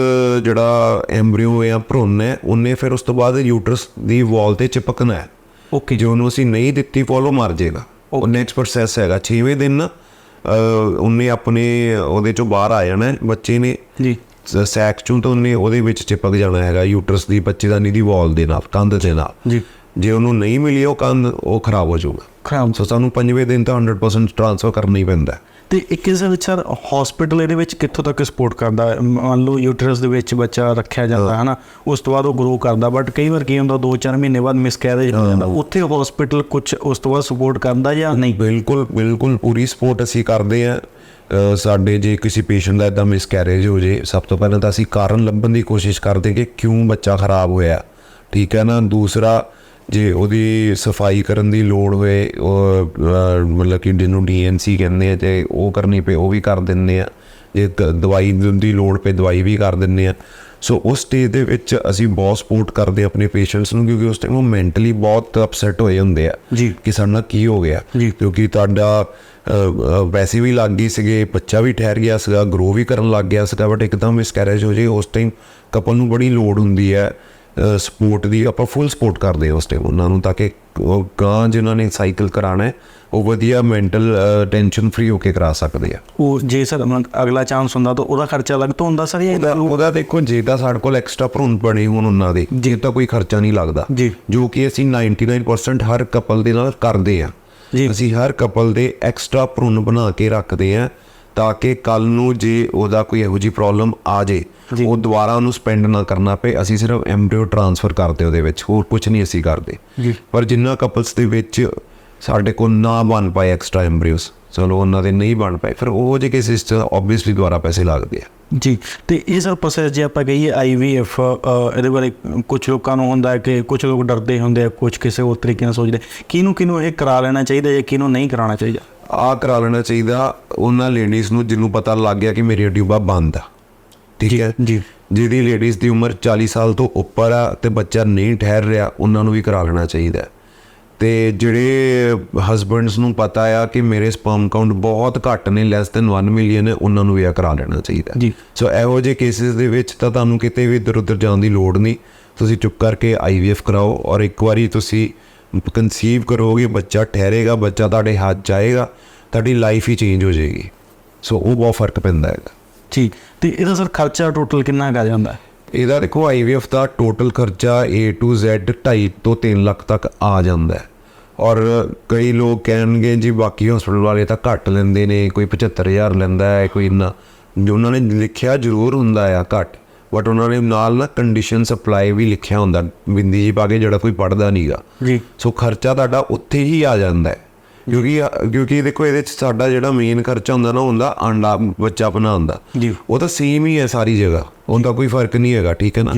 ਜਿਹੜਾ ਐਮਬ੍ਰੀਓ ਜਾਂ ਭਰੂਣ ਹੈ ਉਹਨੇ ਫਿਰ ਉਸ ਤੋਂ ਬਾਅਦ ਯੂਟਰਸ ਦੀ ਵਾਲ ਤੇ ਚਿਪਕਣਾ ਹੈ। ਓਕੇ ਜੇ। ਉਹਨੂੰ ਅਸੀਂ ਨਹੀਂ ਦਿੱਤੀ ਫੋਲੋ ਮਰ ਜਾਏਗਾ। ਉਹ ਨੈਕਸਟ ਪ੍ਰੋਸੈਸ ਹੈਗਾ। 6ਵੇਂ ਦਿਨ ਉਹਨੇ ਆਪਣੇ ਉਹਦੇ ਚੋਂ ਬਾਹਰ ਆ ਜਾਣਾ ਬੱਚੇ ਨੇ। ਜੀ। ਸੈਕ ਚੋਂ ਤਾਂ ਉਹਨੇ ਉਹਦੇ ਵਿੱਚ ਚਿਪਕ ਜਾਣਾ ਹੈਗਾ ਯੂਟਰਸ ਦੀ ਬੱਚੇ ਦਾ ਦੀ ਵਾਲ ਦੇ ਨਾਲ ਕੰਧ ਦੇ ਨਾਲ। ਜੀ। ਜੇ ਉਹਨੂੰ ਨਹੀਂ ਮਿਲੀ ਉਹ ਕੰਧ ਉਹ ਖਰਾਬ ਹੋ ਜਾਊਗਾ। ਖਰਾਬ। ਸੋ ਸਾਨੂੰ ਪੰਜਵੇਂ ਦਿਨ ਤਾਂ 100% ਟ੍ਰਾਂਸਫਰ ਕਰਨਾ ਹੀ ਪੈਂਦਾ ਹੈ। ਤੇ ਇੱਕ ਇਸ ਵਿੱਚ ਸਰ ਹਸਪੀਟਲ ਇਹਦੇ ਵਿੱਚ ਕਿੱਥੋਂ ਤੱਕ ਸਪੋਰਟ ਕਰਦਾ? ਮੰਨ ਲਓ ਯੂਟਰਸ ਦੇ ਵਿੱਚ ਬੱਚਾ ਰੱਖਿਆ ਜਾਂਦਾ ਹੈ। ਨਾ ਉਸ ਤੋਂ ਬਾਅਦ ਉਹ ਗਰੋ ਕਰਦਾ ਬਟ ਕਈ ਵਾਰ ਕੀ ਹੁੰਦਾ 2-4 ਮਹੀਨੇ ਬਾਅਦ ਮਿਸਕੈਰੇਜ ਹੋ ਜਾਂਦਾ। ਉੱਥੇ ਹਸਪੀਟਲ ਕੁਝ ਉਸ ਤੋਂ ਬਾਅਦ ਸਪੋਰਟ ਕਰਦਾ ਜਾਂ? ਨਹੀਂ ਬਿਲਕੁਲ ਬਿਲਕੁਲ ਪੂਰੀ ਸਪੋਰਟ ਅਸੀਂ ਕਰਦੇ ਆ ਸਾਡੇ ਜੇ ਕਿਸੇ ਪੇਸ਼ੈਂਟ ਦਾ ਇਦਾਂ ਮਿਸਕੈਰੇਜ ਹੋ ਜੇ ਸਭ ਤੋਂ ਪਹਿਲਾਂ ਤਾਂ ਅਸੀਂ ਕਾਰਨ ਲੱਭਣ ਦੀ ਕੋਸ਼ਿਸ਼ ਕਰਦੇ ਕਿ ਕਿਉਂ ਬੱਚਾ ਖਰਾਬ ਹੋਇਆ। ਠੀਕ ਹੈ ਨਾ? ਦੂਸਰਾ ਜੇ ਉਹਦੀ ਸਫ਼ਾਈ ਕਰਨ ਦੀ ਲੋੜ ਹੋਏ ਮਤਲਬ ਕਿ ਜਿਹਨੂੰ ਡੀਐਨਸੀ ਕਹਿੰਦੇ ਆ ਤੇ ਉਹ ਕਰਨੀ ਪਏ ਉਹ ਵੀ ਕਰ ਦਿੰਦੇ ਆ ਜੇ ਦਵਾਈ ਦੀ ਲੋੜ ਪਏ ਦਵਾਈ ਵੀ ਕਰ ਦਿੰਦੇ ਆ ਸੋ ਉਸ ਸਟੇਜ ਦੇ ਵਿੱਚ ਅਸੀਂ ਬਹੁਤ ਸਪੋਰਟ ਕਰਦੇ ਆ ਆਪਣੇ ਪੇਸ਼ੈਂਟਸ ਨੂੰ ਕਿਉਂਕਿ ਉਸ ਟਾਈਮ ਉਹ ਮੈਂਟਲੀ ਬਹੁਤ ਅਪਸੈਟ ਹੋਏ ਹੁੰਦੇ ਆ ਜੀ। ਕਿ ਸਾਡੇ ਨਾਲ ਕੀ ਹੋ ਗਿਆ। ਕਿਉਂਕਿ ਤੁਹਾਡਾ ਵੈਸੇ ਵੀ ਲੱਗ ਗਈ ਸੀਗੇ ਬੱਚਾ ਵੀ ਠਹਿਰ ਗਿਆ ਸੀਗਾ ਗਰੋ ਵੀ ਕਰਨ ਲੱਗ ਗਿਆ ਸੀਗਾ ਬਟ ਇੱਕਦਮ ਮਿਸਕੈਰੇਜ ਹੋ ਜੇ ਉਸ ਟਾਈਮ ਕਪਲ ਨੂੰ ਬੜੀ ਲੋੜ ਹੁੰਦੀ ਹੈ ਸਪੋਰਟ ਦੀ ਆਪਾਂ ਫੁੱਲ ਸਪੋਰਟ ਕਰਦੇ ਹਾਂ ਉਸ ਟਾਈਮ ਉਹਨਾਂ ਨੂੰ ਤਾਂ ਕਿ ਉਹ ਗਾਂ ਜਿਨ੍ਹਾਂ ਨੇ ਸਾਈਕਲ ਕਰਾਣਾ ਹੈ ਉਹ ਵਧੀਆ ਮੈਂਟਲ ਟੈਨਸ਼ਨ ਫ੍ਰੀ ਹੋ ਕੇ ਕਰਾ ਸਕਦੇ ਆ। ਉਹ ਜੇ ਸਰ ਅਗਲਾ ਚਾਂਸ ਹੁੰਦਾ ਤਾਂ ਉਹਦਾ ਖਰਚਾ ਅਲੱਗ ਤੋਂ ਹੁੰਦਾ ਸਰ ਜਾਂ ਉਹਦਾ ਦੇਖੋ ਜੇ ਤਾਂ ਸਾਡੇ ਕੋਲ ਐਕਸਟਰਾ ਭਰੂਣ ਬਣੇ ਹੋਣ ਉਹਨਾਂ ਦੇ ਜੇ। ਤਾਂ ਕੋਈ ਖਰਚਾ ਨਹੀਂ ਲੱਗਦਾ। ਜੀ। ਕਿ ਅਸੀਂ 99% ਹਰ ਕਪਲ ਦੇ ਨਾਲ ਕਰਦੇ ਆ ਜੀ। ਅਸੀਂ ਹਰ ਕਪਲ ਦੇ ਐਕਸਟਰਾ ਭਰੂਣ ਬਣਾ ਕੇ ਰੱਖਦੇ ਆ ਤਾਂ ਕਿ ਕੱਲ ਨੂੰ ਜੇ ਉਹਦਾ ਕੋਈ ਇਹੋ ਜੀ ਪ੍ਰੋਬਲਮ ਆ ਜੇ। ਉਹ ਦੁਬਾਰਾ ਉਹਨੂੰ ਸਪੈਂਡ ਨਾ ਕਰਨਾ ਪਏ ਅਸੀਂ ਸਿਰਫ ਐਮਬ੍ਰੀਓ ਟ੍ਰਾਂਸਫਰ ਕਰਦੇ ਉਹਦੇ ਵਿੱਚ ਹੋਰ ਕੁਝ ਨਹੀਂ ਅਸੀਂ ਕਰਦੇ। ਪਰ ਜਿੰਨਾ ਕਪਲਸ ਦੇ ਵਿੱਚ ਸਾਡੇ ਕੋਲ ਨਾ ਬਣ ਪਾਏ ਐਕਸਟਰਾ ਐਮਬ੍ਰੀਓਸ ਚਲੋ ਉਹਨਾਂ ਦੇ ਨਹੀਂ ਬਣ ਪਾਏ। ਫਿਰ ਉਹ ਜੇ ਕੇਸਿਸ ਚ ਆਬਵੀਅਸਲੀ ਦੁਬਾਰਾ ਪੈਸੇ ਲੱਗਦੇ ਆ। ਜੀ ਤੇ ਇਹ ਸਰ ਪ੍ਰੋਸੈਸ ਜੇ ਆਪਾਂ ਕਹੀਏ ਆਈਵੀਐਫ ਇਹਦੇ ਬਾਰੇ ਕੁਝ ਲੋਕਾਂ ਨੂੰ ਹੁੰਦਾ ਹੈ ਕਿ ਕੁਝ ਲੋਕ ਡਰਦੇ ਹੁੰਦੇ ਆ ਕੁਝ ਕਿਸੇ ਹੋਰ ਤਰੀਕੇ ਨਾਲ ਸੋਚਦੇ। ਕਿਹਨੂੰ ਕਿਹਨੂੰ ਇਹ ਕਰਾ ਲੈਣਾ ਚਾਹੀਦਾ ਜਾਂ ਕਿਹਨੂੰ ਨਹੀਂ ਕਰਾਉਣਾ ਚਾਹੀਦਾ? ਆ ਕਰਾ ਲੈਣਾ ਚਾਹੀਦਾ ਉਹਨਾਂ ਲੇਡੀਜ਼ ਨੂੰ ਜਿਹਨੂੰ ਪਤਾ ਲੱਗ ਗਿਆ ਕਿ ਮੇਰੀ ਟਿਊਬਾ ਬੰਦ ਆ। ਠੀਕ ਹੈ? ਜੀ। ਜਿਹਦੀ ਲੇਡੀਜ਼ ਦੀ ਉਮਰ 40 ਸਾਲ ਤੋਂ ਉੱਪਰ ਆ ਤੇ ਬੱਚਾ ਨਹੀਂ ਠਹਿਰ ਰਿਹਾ ਉਹਨਾਂ ਨੂੰ ਵੀ ਕਰਾ ਲੈਣਾ ਚਾਹੀਦਾ। ਤੇ ਜਿਹੜੇ ਹਸਬੈਂਡਸ ਨੂੰ ਪਤਾ ਆ ਕਿ ਮੇਰੇ ਸਪਰਮ ਕਾਊਂਟ ਬਹੁਤ ਘੱਟ ਨੇ ਲੈਸ ਦੈਨ 1 ਮਿਲੀਅਨ ਉਹਨਾਂ ਨੂੰ ਵੀ ਇਹ ਕਰਾ ਲੈਣਾ ਚਾਹੀਦਾ। ਜੀ। ਸੋ ਇਹੋ ਜਿਹੇ ਕੇਸਿਸ ਦੇ ਵਿੱਚ ਤਾਂ ਤੁਹਾਨੂੰ ਕਿਤੇ ਵੀ ਇੱਧਰ ਉੱਧਰ ਜਾਣ ਦੀ ਲੋੜ ਨਹੀਂ। ਤੁਸੀਂ ਚੁੱਪ ਕਰਕੇ ਆਈਵੀਐਫ ਕਰਾਓ ਔਰ ਇੱਕ ਵਾਰੀ ਤੁਸੀਂ ਕਨਸੀਵ ਕਰੋਗੇ ਬੱਚਾ ਠਹਿਰੇਗਾ ਬੱਚਾ ਤੁਹਾਡੇ ਹੱਥ 'ਚ ਆਏਗਾ ਤੁਹਾਡੀ ਲਾਈਫ ਹੀ ਚੇਂਜ ਹੋ ਜਾਏਗੀ। ਸੋ ਉਹ ਬਹੁਤ ਫ਼ਰਕ ਪੈਂਦਾ ਹੈਗਾ। ਠੀਕ। ਤੇ ਇਹਦਾ ਸਰ ਖਰਚਾ ਟੋਟਲ ਕਿੰਨਾ ਆ ਜਾਂਦਾ? ਹੈ? ਇਹਦਾ ਦੇਖੋ ਆਈਵੀਐਫ ਦਾ ਟੋਟਲ ਖਰਚਾ A to Z 2.5 ਤੋਂ 3 ਲੱਖ ਤੱਕ ਆ ਜਾਂਦਾ ਹੈ। ਔਰ ਕਈ ਲੋਕ ਕਹਿਣਗੇ ਜੀ ਬਾਕੀ ਹਸਪੀਟਲ ਵਾਲੇ ਤਾਂ ਘੱਟ ਲੈਂਦੇ ਨੇ ਕੋਈ 75000 ਲੈਂਦਾ ਹੈ ਕੋਈ ਇੰਨਾ। ਜੋ ਉਹਨਾਂ ਨੇ ਲਿਖਿਆ ਜ਼ਰੂਰ ਹੁੰਦਾ ਆ ਘੱਟ ਬਟ ਉਹਨਾਂ ਨੇ ਨਾਲ ਨਾ ਕੰਡੀਸ਼ਨ ਸਪਲਾਈ ਵੀ ਲਿਖਿਆ ਹੁੰਦਾ। ਬਿੰਦੀ ਜੀ ਪਾ ਕੇ ਜਿਹੜਾ ਕੋਈ ਪੜਦਾ ਨਹੀਂਗਾ ਜੀ। ਸੋ ਖਰਚਾ ਤੁਹਾਡਾ ਉੱਥੇ ਹੀ ਆ ਜਾਂਦਾ ਹੈ। ਕਿਉਂਕਿ ਕਿਉਂਕਿ ਦੇਖੋ ਇਹਦੇ ਚ ਸਾਡਾ ਜਿਹੜਾ ਮੇਨ ਖਰਚਾ ਹੁੰਦਾ ਨਾ ਹੁੰਦਾ ਆਂਡਾ ਬੱਚਾ ਬਣਾਉਣ ਦਾ। ਉਹ ਤਾਂ ਸੇਮ ਹੀ ਹੈ ਸਾਰੀ ਜਗ੍ਹਾ। ਉਹਦਾ ਕੋਈ ਫ਼ਰਕ ਨਹੀਂ ਹੈਗਾ ਠੀਕ ਹੈ ਨਾ?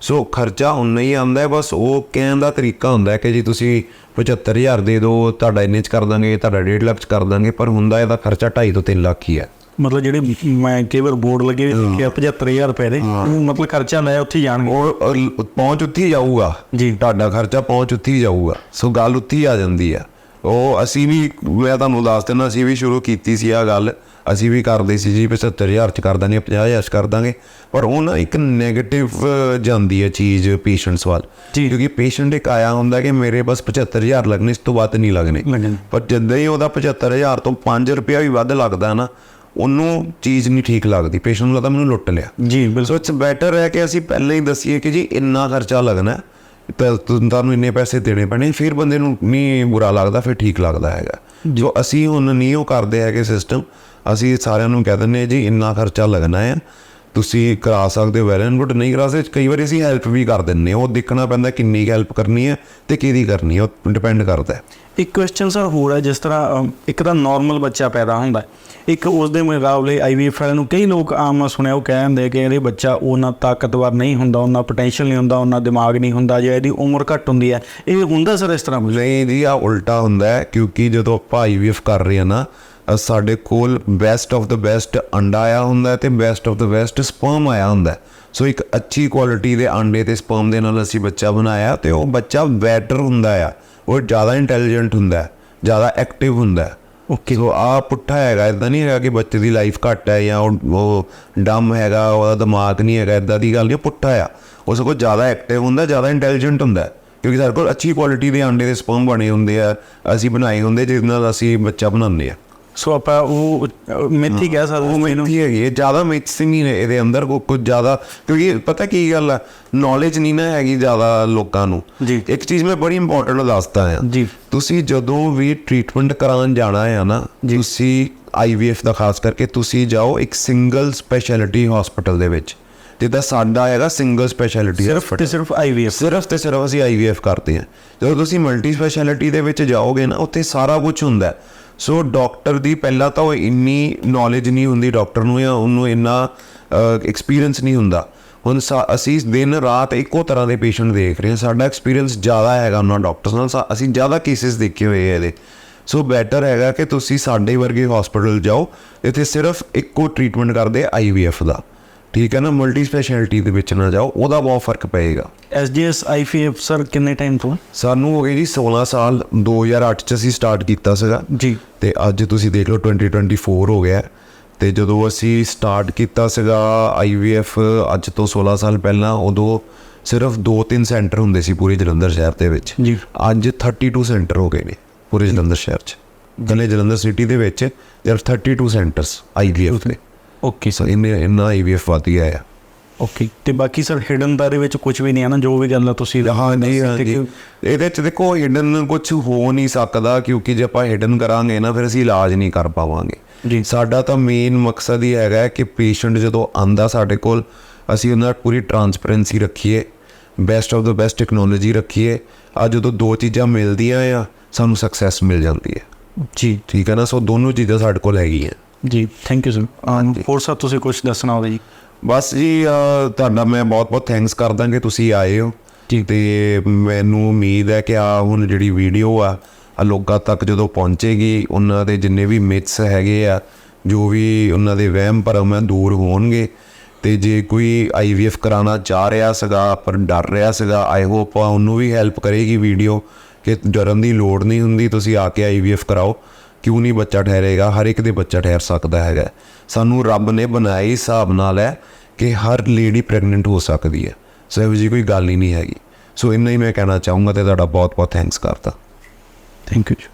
ਸੋ ਖਰਚਾ ਉਨਾ ਹੀ ਆਉਂਦਾ ਹੈ ਬਸ ਉਹ ਕਹਿਣ ਦਾ ਤਰੀਕਾ ਹੁੰਦਾ ਹੈ ਕਿ ਜੀ ਤੁਸੀਂ 75000 ਦੇ ਦਿਓ ਤੁਹਾਡਾ ਇੰਨੇ ਚ ਕਰ ਦਾਂਗੇ ਤੁਹਾਡਾ 1.5 ਲੱਖ ਚ ਕਰ ਦਾਂਗੇ ਪਰ ਹੁੰਦਾ ਇਹਦਾ ਖਰਚਾ 2.5 ਤੋਂ 3 ਲੱਖ ਹੀ ਹੈ। ਮਤਲਬ ਜਿਹੜੇ ਮੈਂ ਕਈ ਵਾਰ ਬੋਰਡ ਲੱਗੇ ਕਿ 75000 ਰੁਪਏ ਦੇ ਮਤਲਬ ਖਰਚਾ ਮੈਂ ਉੱਥੇ ਜਾਣਗੇ। ਉਹ ਪਹੁੰਚ ਉੱਥੇ ਹੀ ਜਾਊਗਾ। ਜੀ। ਤੁਹਾਡਾ ਖਰਚਾ ਪਹੁੰਚ ਉੱਥੇ ਹੀ ਜਾਊਗਾ। ਸੋ ਗੱਲ ਉੱਥੇ ਹੀ ਆ ਜਾਂਦੀ ਆ। ਉਹ ਅਸੀਂ ਵੀ ਮੈਂ ਤੁਹਾਨੂੰ ਦੱਸ ਦਿੰਦਾ ਅਸੀਂ ਵੀ ਸ਼ੁਰੂ ਕੀਤੀ ਸੀ ਆ ਗੱਲ। ਅਸੀਂ ਵੀ ਕਰਦੇ ਸੀ ਜੀ 75000 ਚ ਕਰ ਦਾਂਗੇ 50000 ਚ ਕਰ ਦਾਂਗੇ। ਪਰ ਉਹ ਨਾ ਇੱਕ 네ਗੇਟਿਵ ਜਾਂਦੀ ਹੈ ਚੀਜ਼ ਪੇਸ਼ੈਂਟਸ ਵੱਲ। ਕਿਉਂਕਿ ਪੇਸ਼ੈਂਟ ਇੱਕ ਆਇਆ ਹੁੰਦਾ ਕਿ ਮੇਰੇ ਬਸ 75000 ਲੱਗਣੇ ਇਸ ਤੋਂ ਵੱਧ ਨਹੀਂ ਲੱਗਣੇ। ਪਰ ਜਦੋਂ ਹੀ ਉਹਦਾ 75000 ਤੋਂ 5 ਰੁਪਿਆ ਵੀ ਵੱਧ ਲੱਗਦਾ ਨਾ ਉਹਨੂੰ ਚੀਜ਼ ਨਹੀਂ ਠੀਕ ਲੱਗਦੀ। ਪੇਸ਼ੈਂਟ ਨੂੰ ਲੱਗਦਾ ਮੈਨੂੰ ਲੁੱਟ ਲਿਆ। ਜੀ ਬਿਲਕੁਲ। ਸੋ ਇਟਸ ਬੈਟਰ ਹੈ ਕਿ ਅਸੀਂ ਪਹਿਲਾਂ ਹੀ ਦਸੀਏ ਕਿ ਜੀ ਇੰਨਾ ਖਰਚਾ ਲੱਗਣਾ। ਹੈ, ਤਾਂ ਤੁ- ਤੁਹਾਨੂੰ ਇੰਨੇ ਪੈਸੇ ਦੇਣੇ ਪੈਣੇ ਫਿਰ ਬੰਦੇ ਨੂੰ ਨਹੀਂ ਬੁਰਾ ਲੱਗਦਾ ਫਿਰ ਠੀਕ ਲੱਗਦਾ ਹੈਗਾ। ਜੋ। ਅਸੀਂ ਹੁਣ ਨਹੀਂ ਉਹ ਕਰਦੇ ਹੈਗੇ ਸਿਸਟਮ ਅਸੀਂ ਸਾਰਿਆਂ ਨੂੰ ਕਹਿ ਹਾਂ ਜੀ ਇੰਨਾ ਖਰਚਾ ਲੱਗਣਾ ਹੈ ਤੁਸੀਂ ਕਰਾ ਸਕਦੇ ਹੋ ਵੈਲ ਐਂਡ ਗੁੱਡ ਨਹੀਂ ਕਰਾ ਸਕਦੇ ਕਈ ਵਾਰੀ ਅਸੀਂ ਹੈਲਪ ਵੀ ਕਰ ਦਿੰਨੇ ਉਹ ਦੇਖਣਾ ਪੈਂਦਾ ਕਿੰਨੀ ਹੈਲਪ ਕਰਨੀ ਹੈ ਤੇ ਕਿਹਦੀ ਕਰਨੀ ਹੈ ਉਹ ਡਿਪੈਂਡ ਕਰਦਾ ਹੈ। ਇੱਕ ਕੁਐਸਚਨ ਸਰ ਹੋਰ ਹੈ ਜਿਸ ਤਰ੍ਹਾਂ ਇੱਕ ਤਾਂ ਨਾਰਮਲ ਬੱਚਾ ਪੈਦਾ ਹੁੰਦਾ। ਇੱਕ ਉਸ ਦੇ ਮੁਕਾਬਲੇ ਆਈਵੀਐਫ ਵਾਲਿਆਂ ਨੂੰ ਕਈ ਲੋਕ ਆਮ ਸੁਣਿਆ ਉਹ ਕਹਿੰਦੇ ਕਿ ਇਹ ਬੱਚਾ ਉਹਨਾਂ ਤਾਕਤਵਰ ਨਹੀਂ ਹੁੰਦਾ ਉਹਨਾਂ ਪੋਟੈਂਸ਼ੀਅਲ ਨਹੀਂ ਹੁੰਦਾ ਉਹਨਾਂ ਦਿਮਾਗ ਨਹੀਂ ਹੁੰਦਾ ਜਾਂ ਇਹਦੀ ਉਮਰ ਘੱਟ ਹੁੰਦੀ ਹੈ। ਇਹ ਹੁੰਦਾ ਸਰ ਇਸ ਤਰ੍ਹਾਂ ਨਹੀਂ ਜੀ ਆ ਉਲਟਾ ਹੁੰਦਾ ਕਿਉਂਕਿ ਜਦੋਂ ਆਪਾਂ ਆਈਵੀਐਫ ਕਰ ਰਹੇ ਹਾਂ ਨਾ ਸਾਡੇ ਕੋਲ ਬੈਸਟ ਆਫ ਦਾ ਬੈਸਟ ਅੰਡਾ ਆਇਆ ਹੁੰਦਾ ਤੇ best of the best sperm ਆਇਆ ਹੁੰਦਾ। ਸੋ ਇੱਕ ਅੱਛੀ ਕੁਆਲਿਟੀ ਦੇ ਅੰਡੇ ਤੇ ਸਪਰਮ ਦੇ ਨਾਲ ਅਸੀਂ ਬੱਚਾ ਬਣਾਇਆ ਤੇ ਉਹ ਬੱਚਾ ਬੈਟਰ ਹੁੰਦਾ ਆ। ਉਹ ਜ਼ਿਆਦਾ ਇੰਟੈਲੀਜੈਂਟ ਹੁੰਦਾ ਜ਼ਿਆਦਾ ਐਕਟਿਵ ਹੁੰਦਾ ਓਕੇ ਸੋ ਆ ਪੁੱਠਾ ਹੈਗਾ ਇਦਾਂ ਨਹੀਂ ਹੈਗਾ ਕਿ ਬੱਚੇ ਦੀ ਲਾਈਫ ਘੱਟ ਹੈ ਜਾਂ ਉਹ- ਡਮ ਹੈਗਾ ਉਹਦਾ ਦਿਮਾਗ ਨਹੀਂ ਹੈਗਾ ਇਦਾਂ ਦੀ ਗੱਲ ਨਹੀਂ ਪੁੱਠਾ ਆ। ਉਹ ਸਗੋਂ ਜ਼ਿਆਦਾ ਐਕਟਿਵ ਹੁੰਦਾ ਜ਼ਿਆਦਾ ਇੰਟੈਲੀਜੈਂਟ ਹੁੰਦਾ। ਕਿਉਂਕਿ ਸਾਡੇ ਕੋਲ ਅੱਛੀ ਕੁਆਲਿਟੀ ਦੇ ਆਂਡੇ ਦੇ ਸਪਰਮ ਬਣੇ ਹੁੰਦੇ ਆ ਅਸੀਂ ਬਣਾਏ ਹੁੰਦੇ ਜਿਹਦੇ ਨਾਲ ਅਸੀਂ ਬੱਚਾ ਬਣਾਉਂਦੇ ਆ। ਸੋ ਆਪਾਂ ਉਹ ਮਿੱਥੀ ਕਹਿ ਸਕਦੇ ਉਹ ਮਿਹਨਤੀ ਹੈਗੀ ਹੈ ਜ਼ਿਆਦਾ ਮਿਥਸ ਨਹੀਂ ਨੇ ਇਹਦੇ ਅੰਦਰ ਕੋ ਕੁਝ ਜ਼ਿਆਦਾ ਕਿਉਂਕਿ ਪਤਾ ਕੀ ਗੱਲ ਹੈ ਨੌਲੇਜ ਨਹੀਂ ਨਾ ਹੈਗੀ ਜ਼ਿਆਦਾ ਲੋਕਾਂ ਨੂੰ। ਜੀ। ਇੱਕ ਚੀਜ਼ ਮੈਂ ਬੜੀ ਇੰਪੋਰਟੈਂਟ ਦੱਸਦਾ ਆ ਜੀ। ਤੁਸੀਂ ਜਦੋਂ ਵੀ ਟ੍ਰੀਟਮੈਂਟ ਕਰਾਉਣ ਜਾਣਾ ਹੈ ਨਾ ਤੁਸੀਂ ਆਈਵੀਐਫ ਦਾ ਖਾਸ ਕਰਕੇ ਤੁਸੀਂ ਜਾਓ ਇੱਕ ਸਿੰਗਲ ਸਪੈਸ਼ਲਿਟੀ ਹਸਪੀਟਲ ਦੇ ਵਿੱਚ ਜਿੱਦਾਂ ਸਾਡਾ ਹੈਗਾ ਸਿੰਗਲ ਸਪੈਸ਼ਲਿਟੀ ਸਿਰਫ ਤੇ ਸਿਰਫ ਆਈਵੀਐਫ ਸਿਰਫ ਤੇ ਸਿਰਫ ਅਸੀਂ ਆਈਵੀਐਫ ਕਰਦੇ ਹਾਂ। ਜਦੋਂ ਤੁਸੀਂ ਮਲਟੀ ਸਪੈਸ਼ਲਿਟੀ ਦੇ ਵਿੱਚ ਜਾਓਗੇ ਨਾ ਉੱਥੇ ਸਾਰਾ ਕੁਝ ਹੁੰਦਾ ਹੈ। ਸੋ ਡਾਕਟਰ ਦੀ ਪਹਿਲਾਂ ਤਾਂ ਉਹ ਇੰਨੀ ਨੌਲੇਜ ਨਹੀਂ ਹੁੰਦੀ ਡਾਕਟਰ ਨੂੰ ਜਾਂ ਉਹਨੂੰ ਇੰਨਾ ਐਕਸਪੀਰੀਅੰਸ ਨਹੀਂ ਹੁੰਦਾ। ਹੁਣ ਸਾ- ਅਸੀਂ ਦਿਨ ਰਾਤ ਇੱਕੋ ਤਰ੍ਹਾਂ ਦੇ ਪੇਸ਼ੈਂਟ ਦੇਖ ਰਹੇ ਹਾਂ। ਸਾਡਾ ਐਕਸਪੀਰੀਅੰਸ ਜ਼ਿਆਦਾ ਹੈਗਾ ਉਹਨਾਂ ਡਾਕਟਰਸ ਨਾਲ। ਸਾ- ਅਸੀਂ ਜ਼ਿਆਦਾ ਕੇਸਿਸ ਦੇਖੇ ਹੋਏ ਆ ਇਹਦੇ। ਸੋ ਬੈਟਰ ਹੈਗਾ ਕਿ ਤੁਸੀਂ ਸਾਡੇ ਵਰਗੇ ਹਸਪੀਟਲ ਜਾਓ, ਇੱਥੇ ਸਿਰਫ ਇੱਕੋ ਟ੍ਰੀਟਮੈਂਟ ਕਰਦੇ ਆਈਵੀਐਫ ਦਾ। ਠੀਕ ਹੈ ਨਾ ਮਲਟੀ ਸਪੈਸ਼ਲਿਟੀ ਦੇ ਵਿੱਚ ਨਾ ਜਾਓ ਉਹਦਾ ਬਹੁਤ ਫ਼ਰਕ ਪਏਗਾ। ਐਸਜੀਐਸ ਆਈਵੀਐਫ ਸਰ ਕਿੰਨੇ ਟਾਈਮ ਤੋਂ ਸਾਨੂੰ ਹੋ ਗਏ ਜੀ 16 ਸਾਲ 2008 ਚ ਅਸੀਂ ਸਟਾਰਟ ਕੀਤਾ ਸੀਗਾ। ਜੀ। ਤੇ ਅੱਜ ਤੁਸੀਂ ਦੇਖ ਲਓ 2024 ਹੋ ਗਿਆ। ਤੇ ਜਦੋਂ ਅਸੀਂ ਸਟਾਰਟ ਕੀਤਾ ਸੀਗਾ ਆਈਵੀਐਫ ਅੱਜ ਤੋਂ 16 ਸਾਲ ਪਹਿਲਾਂ ਉਦੋਂ ਸਿਰਫ 2-3 ਸੈਂਟਰ ਹੁੰਦੇ ਸੀ ਪੂਰੇ ਜਲੰਧਰ ਸ਼ਹਿਰ ਦੇ ਵਿੱਚ। ਜੀ। ਅੱਜ 32 ਸੈਂਟਰ ਹੋ ਗਏ ਨੇ ਪੂਰੇ ਜਲੰਧਰ ਸ਼ਹਿਰ 'ਚ। ਗਲੇ ਜਲੰਧਰ ਸਿਟੀ ਦੇ ਵਿੱਚ are 32 ਸੈਂਟਰਸ ਆਈਵੀਐਫ ਦੇ। ਓਕੇ ਸੋ ਇੰਨੇ ਇੰਨਾ ਆਈਵੀਐਫ ਵਧੀਆ ਆ। ਓਕੇ ਤੇ ਬਾਕੀ ਸਰ ਹਿਡਨ ਦਾ ਇਹਦੇ ਵਿੱਚ ਕੁਝ ਵੀ ਨਹੀਂ ਹੈ ਨਾ ਜੋ ਵੀ ਗੱਲ ਆ ਤੁਸੀਂ ਹਾਂ ਜੀ ਹਾਂ ਦੱਸੀ ਜੀ ਕਿ- ਇਹਦੇ ਚ ਦੇਖੋ ਹਿਡਨ ਕੁਝ ਹੋ ਨਹੀਂ ਸਕਦਾ ਕਿਉਂਕਿ ਜੇ ਆਪਾਂ ਹਿਡਨ ਕਰਾਂਗੇ ਨਾ ਫਿਰ ਅਸੀਂ ਇਲਾਜ ਨਹੀਂ ਕਰ ਪਾਵਾਂਗੇ। ਜੀ। ਸਾਡਾ ਤਾਂ ਮੇਨ ਮਕਸਦ ਹੀ ਹੈਗਾ ਕਿ ਪੇਸ਼ੈਂਟ ਜਦੋਂ ਆਂਦਾ ਸਾਡੇ ਕੋਲ ਅਸੀਂ ਉਹਨਾਂ ਪੂਰੀ ਟਰਾਂਸਪੇਰੈਂਸੀ ਰੱਖੀਏ best of the best technology ਰੱਖੀਏ। ਆ ਜਦੋਂ ਦੋ ਚੀਜ਼ਾਂ ਮਿਲਦੀਆਂ ਆ ਸਾਨੂੰ ਸਕਸੈਸ ਮਿਲ ਜਾਂਦੀ ਹੈ। ਜੀ। ਠੀਕ ਹੈ ਨਾ? ਸੋ ਦੋਨੋਂ ਚੀਜ਼ਾਂ ਸਾਡੇ ਕੋਲ ਹੈਗੀਆਂ। ਜੀ ਥੈਂਕ ਯੂ ਸਰ ਹੋਰ ਸਰ ਤੁਸੀਂ ਕੁਝ ਦੱਸਣਾ ਹੋਵੇ ਜੀ? ਬਸ ਜੀ ਤੁਹਾਡਾ ਮੈਂ ਬਹੁਤ ਬਹੁਤ ਥੈਂਕਸ ਕਰਦਾ ਕਿ ਤੁਸੀਂ ਆਏ ਹੋ। ਤੇ ਮੈਨੂੰ ਉਮੀਦ ਹੈ ਕਿ ਆ ਹੁਣ ਜਿਹੜੀ ਵੀਡੀਓ ਆ ਆ ਲੋਕਾਂ ਤੱਕ ਜਦੋਂ ਪਹੁੰਚੇਗੀ ਉਹਨਾਂ ਦੇ ਜਿੰਨੇ ਵੀ ਮਿਥਸ ਹੈਗੇ ਆ ਜੋ ਵੀ ਉਹਨਾਂ ਦੇ ਵਹਿਮ ਭਰਮ ਆ ਦੂਰ ਹੋਣਗੇ। ਤੇ ਜੇ ਕੋਈ ਆਈਵੀਐਫ ਕਰਾਉਣਾ ਚਾਹ ਰਿਹਾ ਸੀਗਾ ਪਰ ਡਰ ਰਿਹਾ ਸੀਗਾ ਆਈ ਹੋਪ ਉਹਨੂੰ ਵੀ ਹੈਲਪ ਕਰੇਗੀ ਵੀਡੀਓ ਕਿ ਡਰਨ ਦੀ ਲੋੜ ਨਹੀਂ ਹੁੰਦੀ ਤੁਸੀਂ ਆ ਕੇ ਆਈਵੀਐਫ ਕਰਾਓ। ਕਿਉਂ ਨਹੀਂ ਬੱਚਾ ਠਹਿਰੇਗਾ? ਹਰ ਇੱਕ ਦੇ ਬੱਚਾ ਠਹਿਰ ਸਕਦਾ ਹੈਗਾ। ਸਾਨੂੰ ਰੱਬ ਨੇ ਬਣਾਇਆ ਹਿਸਾਬ ਨਾਲ ਹੈ ਕਿ ਹਰ ਲੇਡੀ ਪ੍ਰੈਗਨੈਂਟ ਹੋ ਸਕਦੀ ਹੈ। ਸੋ ਇਹੋ ਜਿਹੀ ਕੋਈ ਗੱਲ ਹੀ ਨਹੀਂ ਹੈਗੀ। ਸੋ ਇੰਨਾ ਹੀ ਮੈਂ ਕਹਿਣਾ ਚਾਹੂੰਗਾ ਤੇ ਤੁਹਾਡਾ ਬਹੁਤ ਬਹੁਤ ਥੈਂਕਸ ਕਰਦਾ ਥੈਂਕ ਯੂ